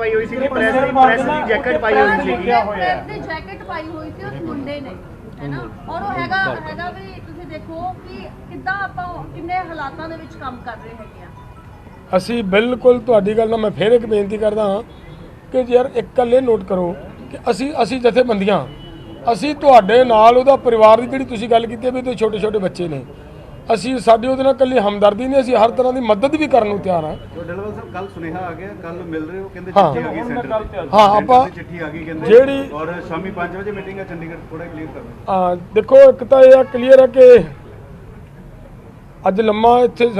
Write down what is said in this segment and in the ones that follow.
ਪਾਈ ਹੋਈ ਸੀ ਪ੍ਰੈਸ ਦੀ ਪ੍ਰੈਸ ਦੀ ਜੈਕਟ ਪਾਈ ਹੋਈ ਸੀ ਪ੍ਰੈਸ ਦੀ ਜੈਕਟ ਪਾਈ ਹੋਈ ਸੀ ਉਸ ਮੁੰਡੇ ਨੇ ਹੈਨਾ ਔਰ ਉਹ ਹੈਗਾ ਹੈਗਾ ਵੀ ਤੁਸੀਂ ਦੇਖੋ ਕਿ ਕਿੱਦਾਂ ਆਪਾਂ ਕਿੰਨੇ ਹਾਲਾਤਾਂ ਦੇ ਵਿੱਚ ਕੰਮ ਕਰ ਰਹੇ ਹੈਗੇ ਆ। ਅਸੀਂ ਬਿਲਕੁਲ ਤੁਹਾਡੀ ਗੱਲ ਨਾਲ ਮੈਂ ਫੇਰ ਇੱਕ ਬੇਨਤੀ ਕਰਦਾ ਹਾਂ ਕਿ ਯਾਰ ਇੱਕ ਗੱਲ ਇਹ ਨੋਟ ਕਰੋ ਕਿ ਅਸੀਂ ਅਸੀਂ ਜਥੇਬੰਦੀਆਂ ਅਸੀਂ ਤੁਹਾਡੇ ਨਾਲ ਉਹਦਾ ਪਰਿਵਾਰ ਦੀ ਜਿਹੜੀ ਤੁਸੀਂ ਗੱਲ ਕੀਤੀ ਹੈ ਵੀ ਤੇ ਛੋਟੇ ਛੋਟੇ ਬੱਚੇ ਨੇ ਅਸੀਂ ਸਾਡੀ ਉਹਦੇ ਨਾਲ ਇਕੱਲੀ ਹਮਦਰਦੀ ਨਹੀਂ ਅਸੀਂ ਹਰ ਤਰ੍ਹਾਂ ਦੀ ਮਦਦ ਵੀ ਕਰਨ ਨੂੰ ਤਿਆਰ ਹਾਂ। ਜੋ ਡਲਵਲ ਸਾਹਿਬ ਕੱਲ ਸੁਨੇਹਾ ਆ ਗਿਆ ਕੱਲ ਮਿਲ ਰਹੇ ਹੋ ਕਹਿੰਦੇ ਹਾਂ। ਚਿੱਠੀ ਆ ਗਈ ਸੈਂਟਰ ਦੀ ਹਾਂ ਆਪਾਂ ਦੀ ਚਿੱਠੀ ਆ ਗਈ ਕਹਿੰਦੇ। ਜਿਹੜੀ- ਔਰ ਸ਼ਾਮੀ 5 ਵਜੇ ਮੀਟਿੰਗ ਹੈ ਚੰਡੀਗੜ੍ਹ ਥੋੜਾ ਕਲੀਅਰ ਕਰਨਾ ਆ ਦੇਖੋ ਇੱਕ ਤਾਂ ਇਹ ਆ ਕਲੀਅਰ ਹੈ ਕਿ ਅੱਜ ਲੰਮਾ ਇੱਥੇ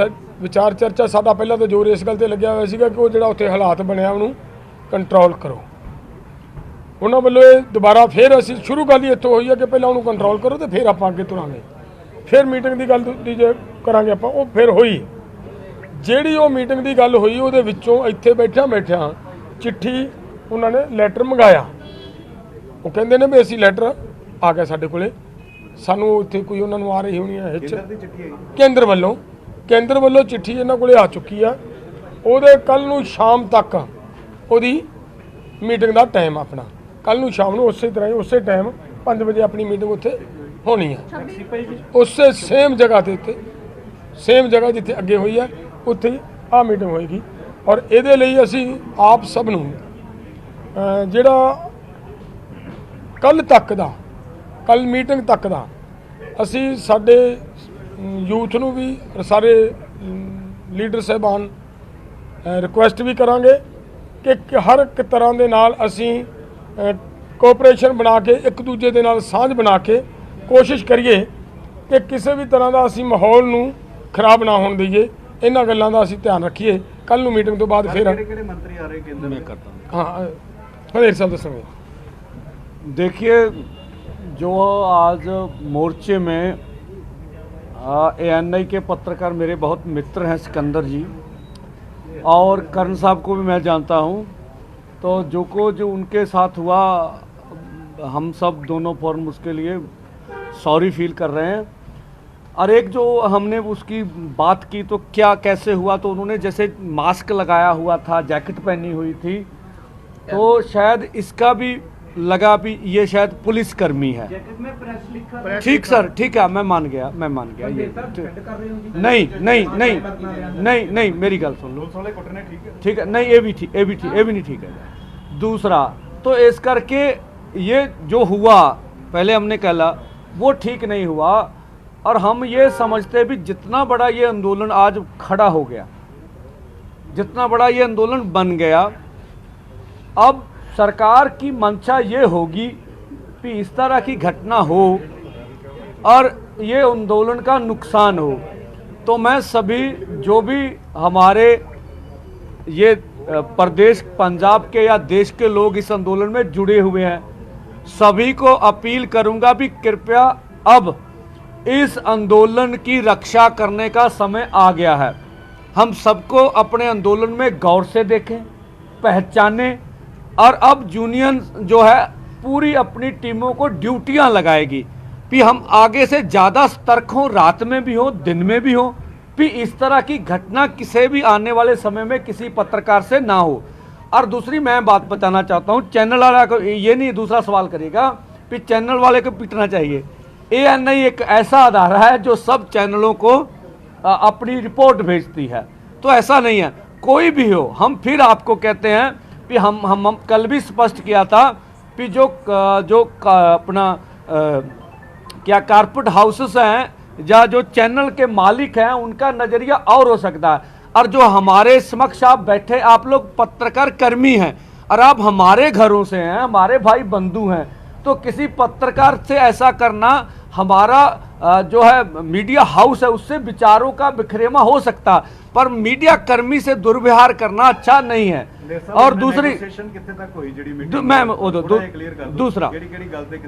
ਵਿਚਾਰ ਚਰਚਾ ਸਾਡਾ ਪਹਿਲਾਂ ਤਾਂ ਜ਼ੋਰ ਇਸ ਗੱਲ ਤੇ ਲੱਗਿਆ ਹੋਇਆ ਸੀਗਾ ਕਿ ਉਹ ਜਿਹੜਾ ਉੱਥੇ ਹਾਲਾਤ ਬਣਿਆ ਉਹਨੂੰ ਕੰਟਰੋਲ ਕਰੋ। ਉਹਨਾਂ ਵੱਲੋਂ ਇਹ ਦੁਬਾਰਾ ਫੇਰ ਅਸੀਂ ਸ਼ੁਰੂ ਗੱਲ ਹੀ ਇੱਥੋਂ ਹੋਈ ਹੈ ਕਿ ਪਹਿਲਾਂ ਉਹਨੂੰ ਕੰਟਰੋਲ ਕਰੋ ਤੇ ਫਿਰ ਆਪਾਂ ਅੱਗੇ ਤੁਰਾਂਗੇ। ਫਿਰ ਮੀਟਿੰਗ ਦੀ ਗੱਲ ਦੀ ਜੇ ਕਰਾਂਗੇ ਆਪਾਂ ਉਹ ਫਿਰ ਹੋਈ। ਜਿਹੜੀ ਉਹ ਮੀਟਿੰਗ ਦੀ ਗੱਲ ਹੋਈ ਉਹਦੇ ਵਿੱਚੋਂ ਇੱਥੇ ਬੈਠਿਆਂ ਬੈਠਿਆਂ ਚਿੱਠੀ ਉਹਨਾਂ ਨੇ ਲੈਟਰ ਮੰਗਾਇਆ। ਉਹ ਕਹਿੰਦੇ ਨੇ ਵੀ ਅਸੀਂ ਲੈਟਰ ਆ ਗਿਆ ਸਾਡੇ ਕੋਲੇ। ਸਾਨੂੰ ਇੱਥੇ ਕੋਈ ਉਹਨਾਂ ਨੂੰ ਆ ਰਹੀ ਹੋਣੀ ਹੈ ਹਿੱਚ ਕੇਂਦਰ ਵੱਲੋਂ ਕੇਂਦਰ ਵੱਲੋਂ ਚਿੱਠੀ ਇਹਨਾਂ ਕੋਲੇ ਆ ਚੁੱਕੀ ਆ। ਉਹਦੇ ਕੱਲ ਨੂੰ ਸ਼ਾਮ ਤੱਕ ਉਹਦੀ ਮੀਟਿੰਗ ਦਾ ਟਾਈਮ ਆਪਣਾ। ਕੱਲ ਨੂੰ ਸ਼ਾਮ ਨੂੰ ਉਸੇ ਤਰ੍ਹਾਂ ਹੀ ਉਸੇ ਟਾਈਮ 5 ਵਜੇ ਆਪਣੀ ਮੀਟਿੰਗ ਉੱਥੇ ਹੋਣੀ ਆ। ਉਸੇ ਸੇਮ ਜਗ੍ਹਾ ਤੇ ਉੱਤੇ ਸੇਮ ਜਗ੍ਹਾ ਜਿੱਥੇ ਅੱਗੇ ਹੋਈ ਆ ਉੱਥੇ ਹੀ ਆ ਮੀਟਿੰਗ ਹੋਏਗੀ। ਔਰ ਇਹਦੇ ਲਈ ਅਸੀਂ ਆਪ ਸਭ ਨੂੰ ਜਿਹੜਾ ਕੱਲ ਤੱਕ ਦਾ ਕੱਲ ਮੀਟਿੰਗ ਤੱਕ ਦਾ ਅਸੀਂ ਸਾਡੇ ਯੂਥ ਨੂੰ ਵੀ ਸਾਰੇ ਲੀਡਰ ਸਾਹਿਬਾਨ ਰਿਕੁਐਸਟ ਵੀ ਕਰਾਂਗੇ ਕਿ ਹਰ ਇੱਕ ਤਰ੍ਹਾਂ ਦੇ ਨਾਲ ਅਸੀਂ ਕੋਆਪਰੇਸ਼ਨ ਬਣਾ ਕੇ ਇੱਕ ਦੂਜੇ ਦੇ ਨਾਲ ਸਾਂਝ ਬਣਾ ਕੇ ਕੋਸ਼ਿਸ਼ ਕਰੀਏ ਕਿ ਕਿਸੇ ਵੀ ਤਰ੍ਹਾਂ ਦਾ ਅਸੀਂ ਮਾਹੌਲ ਨੂੰ ਖਰਾਬ ਨਾ ਹੋਣ ਦਈਏ ਇਹਨਾਂ ਗੱਲਾਂ ਦਾ ਅਸੀਂ ਧਿਆਨ ਰੱਖੀਏ ਕੱਲ ਨੂੰ ਮੀਟਿੰਗ ਤੋਂ ਬਾਅਦ ਫਿਰ ਕਿਹੜੇ ਕਿਹੜੇ ਮੰਤਰੀ ਆ ਰਹੇ ਕੇਂਦਰ ਮੈਂ ਕਰਤਾ ਹਾਂ ਹਨੇਰ ਸਾਹਿਬ ਦੱਸਣਗੇ देखिए जो आज मोर्चे में ए के पत्रकार मेरे बहुत मित्र हैं सिकंदर जी और करण साहब को भी मैं जानता हूं तो जो को जो उनके साथ हुआ हम सब दोनों फॉर्म उसके लिए सॉरी फील कर रहे हैं। और एक जो हमने उसकी बात की तो क्या कैसे हुआ तो उन्होंने जैसे मास्क लगाया हुआ था जैकेट पहनी हुई थी तो शायद इसका भी लगा भी ये शायद पुलिस कर्मी है ठीक सर ठीक है मैं मान गया मैं मान गया ये नहीं नहीं नहीं नहीं नहीं मेरी गल सुन लो। ठीक है। नहीं ये भी ठीक ये भी ठीक ये भी नहीं ठीक है। दूसरा तो इस करके ये जो हुआ पहले हमने कहला वो ठीक नहीं हुआ। और हम ये समझते भी जितना बड़ा ये आंदोलन आज खड़ा हो गया, जितना बड़ा ये आंदोलन बन गया, अब सरकार की मंशा ये होगी कि इस तरह की घटना हो और ये आंदोलन का नुकसान हो। तो मैं सभी, जो भी हमारे ये प्रदेश, पंजाब के या देश के लोग इस आंदोलन में जुड़े हुए हैं सभी को अपील करूँगा भी, कृपया अब इस आंदोलन की रक्षा करने का समय आ गया है। हम सबको अपने आंदोलन में गौर से देखें, पहचानें और अब यूनियन जो है, पूरी अपनी टीमों को ड्यूटियाँ लगाएगी। कि हम आगे से ज़्यादा सतर्क हों, रात में भी हो, दिन में भी हो कि इस तरह की घटना किसी भी आने वाले समय में किसी पत्रकार से ना हो। और दूसरी मैं बात बताना चाहता हूँ चैनल वाला को ये नहीं दूसरा सवाल करेगा कि चैनल वाले को पीटना चाहिए। ए एन आई एक ऐसा आधार है जो सब चैनलों को अपनी रिपोर्ट भेजती है। तो ऐसा नहीं है। कोई भी हो हम फिर आपको कहते हैं कि हम हम, हम कल भी स्पष्ट किया था कि जो जो अपना क्या कारपेट हाउसेस हैं या जो चैनल के मालिक हैं उनका नज़रिया और हो सकता है। और जो हमारे समक्ष आप बैठे आप लोग पत्रकार कर्मी हैं और आप हमारे घरों से हैं हमारे भाई बंधु हैं तो किसी पत्रकार से ऐसा करना हमारा जो है मीडिया हाउस है उससे विचारों का बिखरेमा हो सकता पर मीडिया कर्मी से दुर्व्यवहार करना अच्छा नहीं है। और दूसरी मैम दूसरा।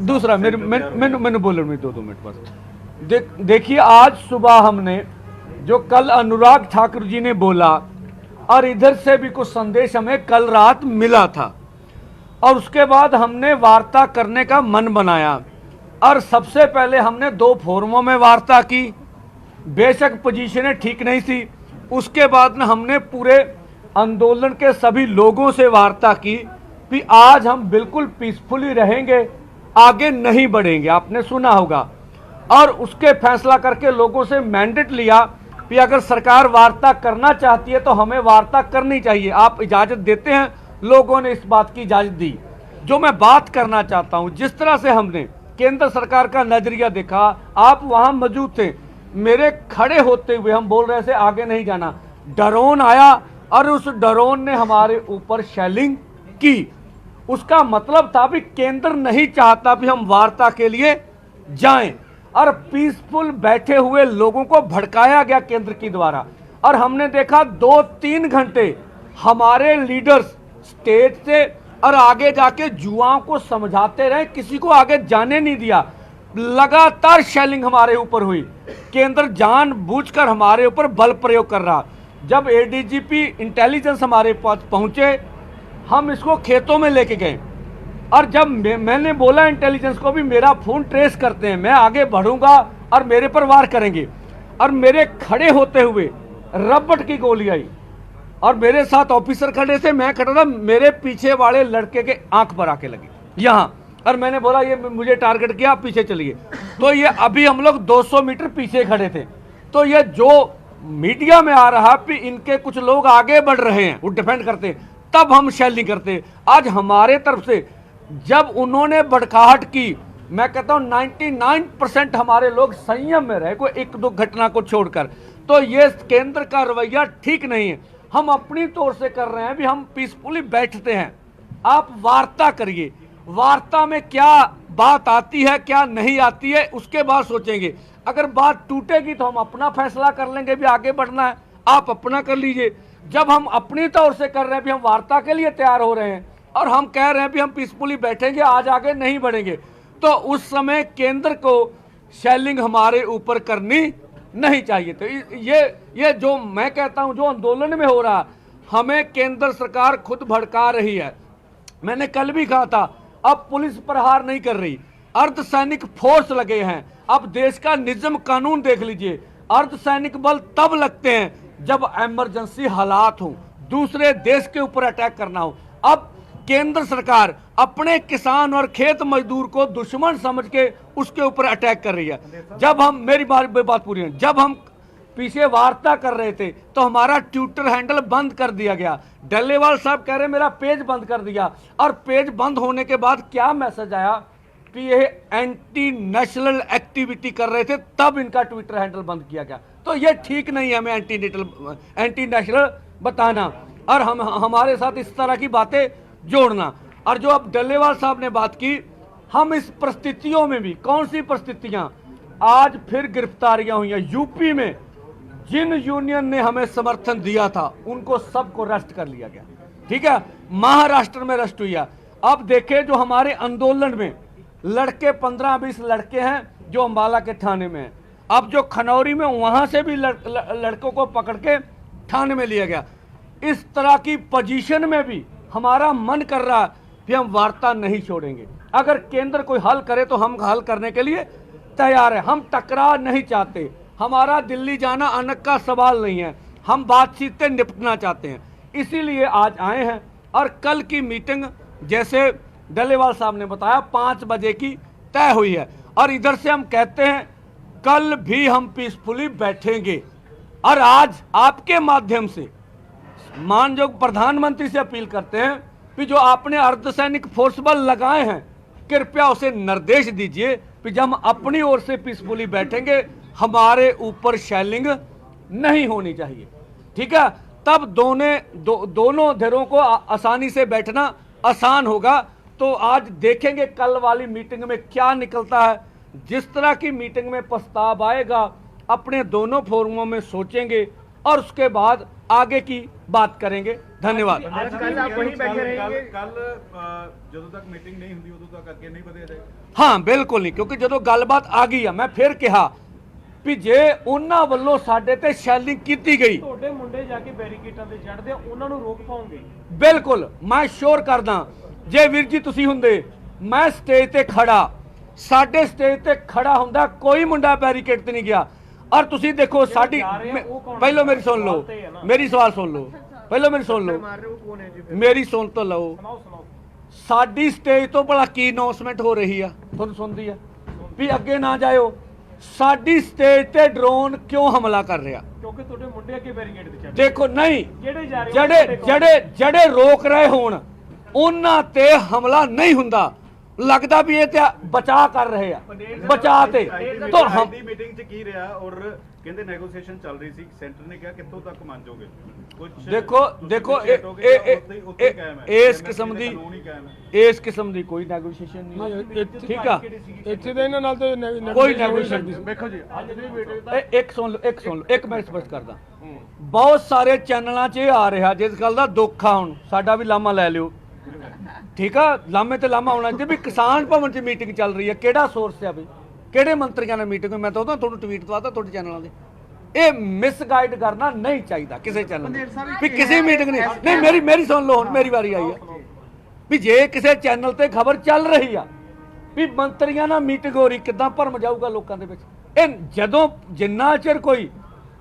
दूसरा मेरे मैंने बोल रही दो दो मिनट बस। देखिए आज सुबह हमने जो कल अनुराग ठाकुर जी ने बोला, और इधर से भी कुछ संदेश हमें कल रात मिला था। और उसके बाद हमने वार्ता करने का मन बनाया, और सबसे पहले हमने दो फोरमों में वार्ता की। बेशक पोजीशनें ठीक नहीं थी, उसके बाद में हमने पूरे आंदोलन के सभी लोगों से वार्ता की कि आज हम बिल्कुल पीसफुली रहेंगे, आगे नहीं बढ़ेंगे। आपने सुना होगा। और उसके फैसला करके लोगों से मैंडेट लिया कि अगर सरकार वार्ता करना चाहती है तो हमें वार्ता करनी चाहिए। आप इजाज़त देते हैं, लोगों ने इस बात की इजाज़त दी। जो मैं बात करना चाहता हूँ, जिस तरह से हमने केंद्र सरकार का नज़रिया देखा, आप वहाँ मौजूद थे। मेरे खड़े होते हुए हम बोल रहे थे, आगे नहीं जाना। ड्रोन आया और उस ड्रोन ने हमारे ऊपर शेलिंग की। उसका मतलब था भी केंद्र नहीं चाहता भी हम वार्ता के लिए जाएँ। और पीसफुल बैठे हुए लोगों को भड़काया गया केंद्र की द्वारा। और हमने देखा दो तीन घंटे हमारे लीडर्स स्टेज से और आगे जाके जुआओं को समझाते रहे, किसी को आगे जाने नहीं दिया। लगातार शेलिंग हमारे ऊपर हुई। केंद्र जानबूझकर हमारे ऊपर बल प्रयोग कर रहा। जब एडीजीपी इंटेलिजेंस हमारे पास पहुँचे, हम इसको खेतों में लेके गए। और जब मैंने बोला इंटेलिजेंस को भी मेरा फ़ोन ट्रेस करते हैं, मैं आगे बढ़ूँगा और मेरे पर वार करेंगे। और मेरे खड़े होते हुए रबट की गोली आई और मेरे साथ ऑफिसर खड़े थे। मैं खड़ा था, मेरे पीछे वाले लड़के के आँख पर आके लगी। यहाँ। और मैंने बोला, ये मुझे टारगेट किया, आप पीछे चलिए। तो ये अभी हम लोग 200 मीटर पीछे खड़े थे। तो ये जो मीडिया में आ रहा कि इनके कुछ लोग आगे बढ़ रहे हैं, वो डिफेंड करते हैं। तब हम शेलिंग करते आज हमारे तरफ़ से जब उन्होंने बड़काहट की, मैं कहता हूँ 99 परसेंट हमारे लोग संयम में रहे, कोई एक दो घटना को छोड़कर। तो ये केंद्र का रवैया ठीक नहीं है। हम अपनी तौर से कर रहे हैं भी हम पीसफुली बैठते हैं। आप वार्ता करिए। वार्ता में क्या बात आती है, क्या नहीं आती है, उसके बाद सोचेंगे। अगर बात टूटेगी तो हम अपना फैसला कर लेंगे भी आगे बढ़ना है। आप अपना कर लीजिए। जब हम अपनी तौर से कर रहे हैं भी हम वार्ता के लिए तैयार हो रहे हैं। और हम कह रहे हैं भी हम पीसफुली बैठेंगे, आज आगे नहीं बढ़ेंगे। तो उस समय केंद्र को शेलिंग हमारे ऊपर करनी नहीं चाहिए। तो ये ये जो मैं कहता हूँ, जो आंदोलन में हो रहा, हमें केंद्र सरकार खुद भड़का रही है। मैंने कल भी कहा था, अब पुलिस प्रहार नहीं कर रही। अर्धसैनिक फोर्स लगे हैं। अब देश का निजम कानून देख लीजिए। अर्धसैनिक बल तब लगते हैं जब एमरजेंसी हालात हो। दूसरे देश के ऊपर अटैक करना हो। अब केंद्र सरकार अपने किसान और खेत मजदूर को दुश्मन समझ के उसके ऊपर अटैक कर रही है। जब हम, मेरी बात पूरी है। जब हम पीछे वार्ता कर रहे थे तो हमारा ट्विटर हैंडल बंद कर दिया गया। डल्लेवाल साहब कह रहे मेरा पेज बंद कर दिया। और पेज बंद होने के बाद क्या मैसेज आया कि ये एंटी नेशनल एक्टिविटी कर रहे थे, तब इनका ट्विटर हैंडल बंद किया गया। तो ये ठीक नहीं है हमें एंटी नेटल एंटी नेशनल बताना। और हम, हमारे साथ इस तरह की बातें जोड़ना। और जो अब डल्लेवाल साहब ने बात की हम इस परिस्थितियों में भी कौन सी परिस्थितियाँ? आज फिर गिरफ्तारियाँ हुई हैं। यूपी में जिन यूनियन ने हमें समर्थन दिया था उनको सबको अरेस्ट कर लिया गया। ठीक है? महाराष्ट्र में अरेस्ट हुई है। अब देखें जो हमारे आंदोलन में लड़के पंद्रह बीस लड़के हैं जो अम्बाला के थाने में अब जो खनौरी में वहाँ से भी लड़, लड़कों को पकड़ के थाने में लिया गया। इस तरह की पोजीशन में भी हमारा मन कर रहा कि हम वार्ता नहीं छोड़ेंगे। अगर केंद्र कोई हल करे तो हम हल करने के लिए तैयार है। हम टकराव नहीं चाहते। हमारा दिल्ली जाना अनक का सवाल नहीं है। हम बातचीत से निपटना चाहते हैं। इसीलिए आज आए हैं और कल की मीटिंग, जैसे डलेवाल साहब ने बताया, पाँच बजे की तय हुई है। और इधर से हम कहते हैं, कल भी हम पीसफुली बैठेंगे। और आज आपके माध्यम से मानयोग प्रधानमंत्री से अपील करते हैं कि जो आपने अर्धसैनिक फोर्स बल लगाए हैं कृपया उसे निर्देश दीजिए कि जब हम अपनी ओर से पीसफुली बैठेंगे हमारे ऊपर शेलिंग नहीं होनी चाहिए। ठीक है? तब दोनों दो, दोनों धिरों को आसानी से बैठना आसान होगा। तो आज देखेंगे कल वाली मीटिंग में क्या निकलता है। जिस तरह की मीटिंग में प्रस्ताव आएगा अपने दोनों फोरमों में सोचेंगे और उसके बाद आगे की बात करेंगे धन्यवाद ਅੱਜ ਕੱਲ ਆਪ वहीं बैठे रहेंगे ਕੱਲ ਜਦੋਂ ਤੱਕ ਮੀਟਿੰਗ ਨਹੀਂ ਹੁੰਦੀ ਉਦੋਂ ਤੱਕ ਅੱਗੇ ਨਹੀਂ ਵਧਿਆ ਜਾਏਗਾ ਹਾਂ ਬਿਲਕੁਲ ਨਹੀਂ ਕਿਉਂਕਿ ਜਦੋਂ ਗੱਲਬਾਤ ਆ ਗਈ ਆ ਮੈਂ ਫਿਰ ਕਿਹਾ ਵੀ ਜੇ ਉਹਨਾਂ ਵੱਲੋਂ ਸਾਡੇ ਤੇ ਸ਼ੈਲਿੰਗ ਕੀਤੀ ਗਈ ਤੁਹਾਡੇ ਮੁੰਡੇ ਜਾ ਕੇ ਬੈਰੀਕੇਟਾਂ ਤੇ ਚੜਦੇ ਆ ਉਹਨਾਂ ਨੂੰ ਰੋਕ ਪਾਉਂਗੇ ਬਿਲਕੁਲ ਮੈਂ ਸ਼ੋਰ ਕਰਦਾ ਜੇ ਵੀਰ ਜੀ ਤੁਸੀਂ ਹੁੰਦੇ ਮੈਂ ਸਟੇਜ ਤੇ ਖੜਾ ਸਾਡੇ ਸਟੇਜ ਤੇ ਖੜਾ ਹੁੰਦਾ ਕੋਈ ਮੁੰਡਾ ਬੈਰੀਕੇਡ ਤੇ ਨਹੀਂ ਗਿਆ ਔਰ ਤੁਸੀਂ ਦੇਖੋ ਸਾਡੀ ਜਾ ਰਹੇ ਆ, ਉਹ ਕੌਣ ਪਹਿਲਾਂ ਮੇਰੀ ਸੁਣ ਲਓ ਸਵਾਲ ਤੇ ਹੈ ਨਾ। ਮੇਰੀ ਸਵਾਲ ਸੁਣ ਲਓ ਪਹਿਲਾਂ ਮੇਰੀ ਸੁਣ ਲਓ। ਮਾਰ ਰਹੇ ਹੋ ਕੌਣ ਹੈ ਜੀ ਫਿਰ? ਮੇਰੀ ਸੁਣ ਤਾਂ ਲਓ। ਸੁਣਾਓ ਸੁਣਾਓ। ਸਾਡੀ ਸਟੇਜ ਤੋਂ ਭਲਾ ਕੀ ਅਨਾਉਂਸਮੈਂਟ ਹੋ ਰਹੀ ਆ? ਤੁਹਾਨੂੰ ਸੁਣਦੀ ਆ। ਵੀ ਅੱਗੇ ਨਾ ਜਾਇਓ। ਸਾਡੀ ਸਟੇਜ ਤੇ ਡਰੋਨ ਕਿਉਂ ਹਮਲਾ ਕਰ ਰਿਹਾ? ਕਿਉਂਕਿ ਤੁਹਾਡੇ ਮੁੰਡੇ ਅੱਗੇ ਬੈਰੀਕੇਡ ਤੇ ਚੱਲ ਦੇਖੋ ਨਹੀਂ। ਜਿਹੜੇ। ਜਿਹੜੇ ਜਿਹੜੇ ਰੋਕ ਰਹੇ ਹੋਣ ਉਹਨਾਂ ਤੇ ਹਮਲਾ ਨਹੀਂ ਹੁੰਦਾ। ਲੱਗਦਾ ਵੀ ਇਹ ਤੇ ਬਚਾ ਕਰ ਰਹੇ ਆ ਬਚਾ ਤੇ। ਤਾਂ ਹਮ ਦੀ ਮੀਟਿੰਗ 'ਚ ਕੀ ਰਿਹਾ ਔਰ ਕਹਿੰਦੇ ਨੈਗੋਸੀਏਸ਼ਨ ਚੱਲ ਰਹੀ ਸੀ ਸੈਂਟਰ ਨੇ ਕਿਹਾ ਕਿੱਥੋਂ ਤੱਕ ਮੰਨ ਜਾਓਗੇ ਕੁਝ ਦੇਖੋ ਦੇਖੋ ਇਹ? ਇਸ ਕਿਸਮ ਦੇ ਦੀ ਇਸ ਕਿਸਮ ਦੀ ਕੋਈ ਨੈਗੋਸ਼ੀਏਸ਼ਨ ਨਹੀਂ ਠੀਕ ਆ? ਇੱਥੇ ਤਾਂ ਇਹਨਾਂ ਨਾਲ ਤਾਂ ਕੋਈ ਨੈ- negotiation ਨਹੀਂ। ਵੇਖੋ ਜੀ ਅੱਜ ਦੀ ਮੀਟਿੰਗ ਦਾ ਇੱਕ ਸੁਣ ਲਓ ਇੱਕ ਸੁਣ ਲਓ ਇੱਕ ਮੈਂ ਸਪਸ਼ਟ ਕਰਦਾ। ਬਹੁਤ ਸਾਰੇ ਚੈਨਲਾਂ 'ਚ ਇਹ ਆ ਰਿਹਾ ਜਿਸ ਗੱਲ ਦਾ ਦੁੱਖ ਆ ਹੁਣ ਸਾਡਾ ਵੀ ਲਾਮਾ ਲੈ ਲਿਓ। ਠੀਕ ਆ? ਲਾਮੇ ਤੇ ਲਾਮਾ ਆਉਣਾ ਚਾਹੀਦਾ ਵੀ ਕਿਸਾਨ ਭਵਨ 'ਚ ਮੀਟਿੰਗ ਚੱਲ ਰਹੀ ਹੈ ਕਿਹੜਾ ਸੋਰਸ ਆ ਬਈ ਕਿਹੜੇ ਮੰਤਰੀਆਂ ਨਾਲ ਮੀਟਿੰਗ ਮੈਂ ਤਾਂ ਉਹਦਾ ਤੁਹਾਨੂੰ ਟਵੀਟ ਦਵਾਤਾ ਤੁਹਾਡੇ ਚੈਨਲਾਂ ਦੇ ਇਹ ਮਿਸਗਾਈਡ ਕਰਨਾ ਨਹੀਂ ਚਾਹੀਦਾ ਕਿਸੇ ਚੈਨਲ ਨੂੰ। ਵੀ ਕਿਸੇ ਮੀਟਿੰਗ ਨਹੀਂ। ਨਹੀਂ ਮੇਰੀ ਮੇਰੀ ਸੁਣ ਲਓ ਹੁਣ ਮੇਰੀ ਵਾਰੀ ਆਈ ਆ। ਵੀ ਜੇ ਕਿਸੇ ਚੈਨਲ ਤੇ ਖਬਰ ਚੱਲ ਰਹੀ ਆ ਵੀ ਮੰਤਰੀਆਂ ਨਾਲ ਮੀਟਿੰਗ ਹੋ ਰਹੀ ਕਿੱਦਾਂ ਭਰਮ ਜਾਊਗਾ ਲੋਕਾਂ ਦੇ ਵਿੱਚ? ਇਹ ਜਦੋਂ ਜਿੰਨਾ ਚਿਰ ਕੋਈ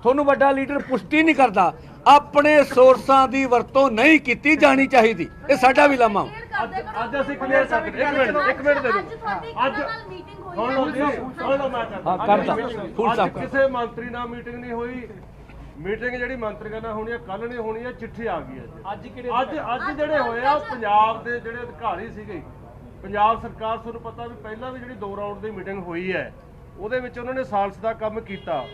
ਤੁਹਾਨੂੰ ਵੱਡਾ ਲੀਡਰ ਪੁਸ਼ਟੀ ਨਹੀਂ ਕਰਦਾ ਆਪਣੇ ਸੋਰਸਾਂ ਦੀ ਵਰਤੋਂ ਨਹੀਂ ਕੀਤੀ ਜਾਣੀ ਚਾਹੀਦੀ। ਇਹ ਸਾਡਾ ਵੀ ਲਾਮਾ। ਅੱਜ ਅੱਜ ਅਸੀਂ ਕਲੀਅਰ ਕਰ ਇੱਕ ਮਿੰਟ ਇੱਕ ਮਿੰਟ ਦੇ ਦਿਓ। ਅੱਜ ਸੁਣ ਲਓ ਜੀ ਸੁਣ ਲਓ ਮੈਂ ਹਾਂ, ਕਰਦਾ stop ਕਰ। ਕਿਸੇ ਮੰਤਰੀ ਨਾਲ ਮੀਟਿੰਗ ਨਹੀਂ ਹੋਈ। ਮੀਟਿੰਗ ਜਿਹੜੀ ਮੰਤਰੀਆਂ ਨਾਲ ਹੋਣੀ ਹੈ ਕੱਲ ਨਹੀਂ ਹੋਣੀ ਹੈ ਚਿੱਠੀ ਆ ਗਈ ਹੈ ਅੱਜ ਕਿਹੜੇ ਅੱਜ ਅੱਜ ਜਿਹੜੇ ਹੋਏ ਆ ਪੰਜਾਬ ਦੇ ਜਿਹੜੇ ਅਧਿਕਾਰੀ ਸੀਗੇ ਪੰਜਾਬ ਸਰਕਾਰ ਤੁਹਾਨੂੰ ਪਤਾ ਵੀ ਪਹਿਲਾਂ ਵੀ ਜਿਹੜੀ ਦੋ ਰਾਉਂਡ ਦੀ ਮੀਟਿੰਗ ਹੋਈ ਹੈ ਉਹਦੇ ਵਿੱਚ ਉਹਨਾਂ ਨੇ ਸਾਲਸ ਦਾ ਕੰਮ ਕੀਤਾ।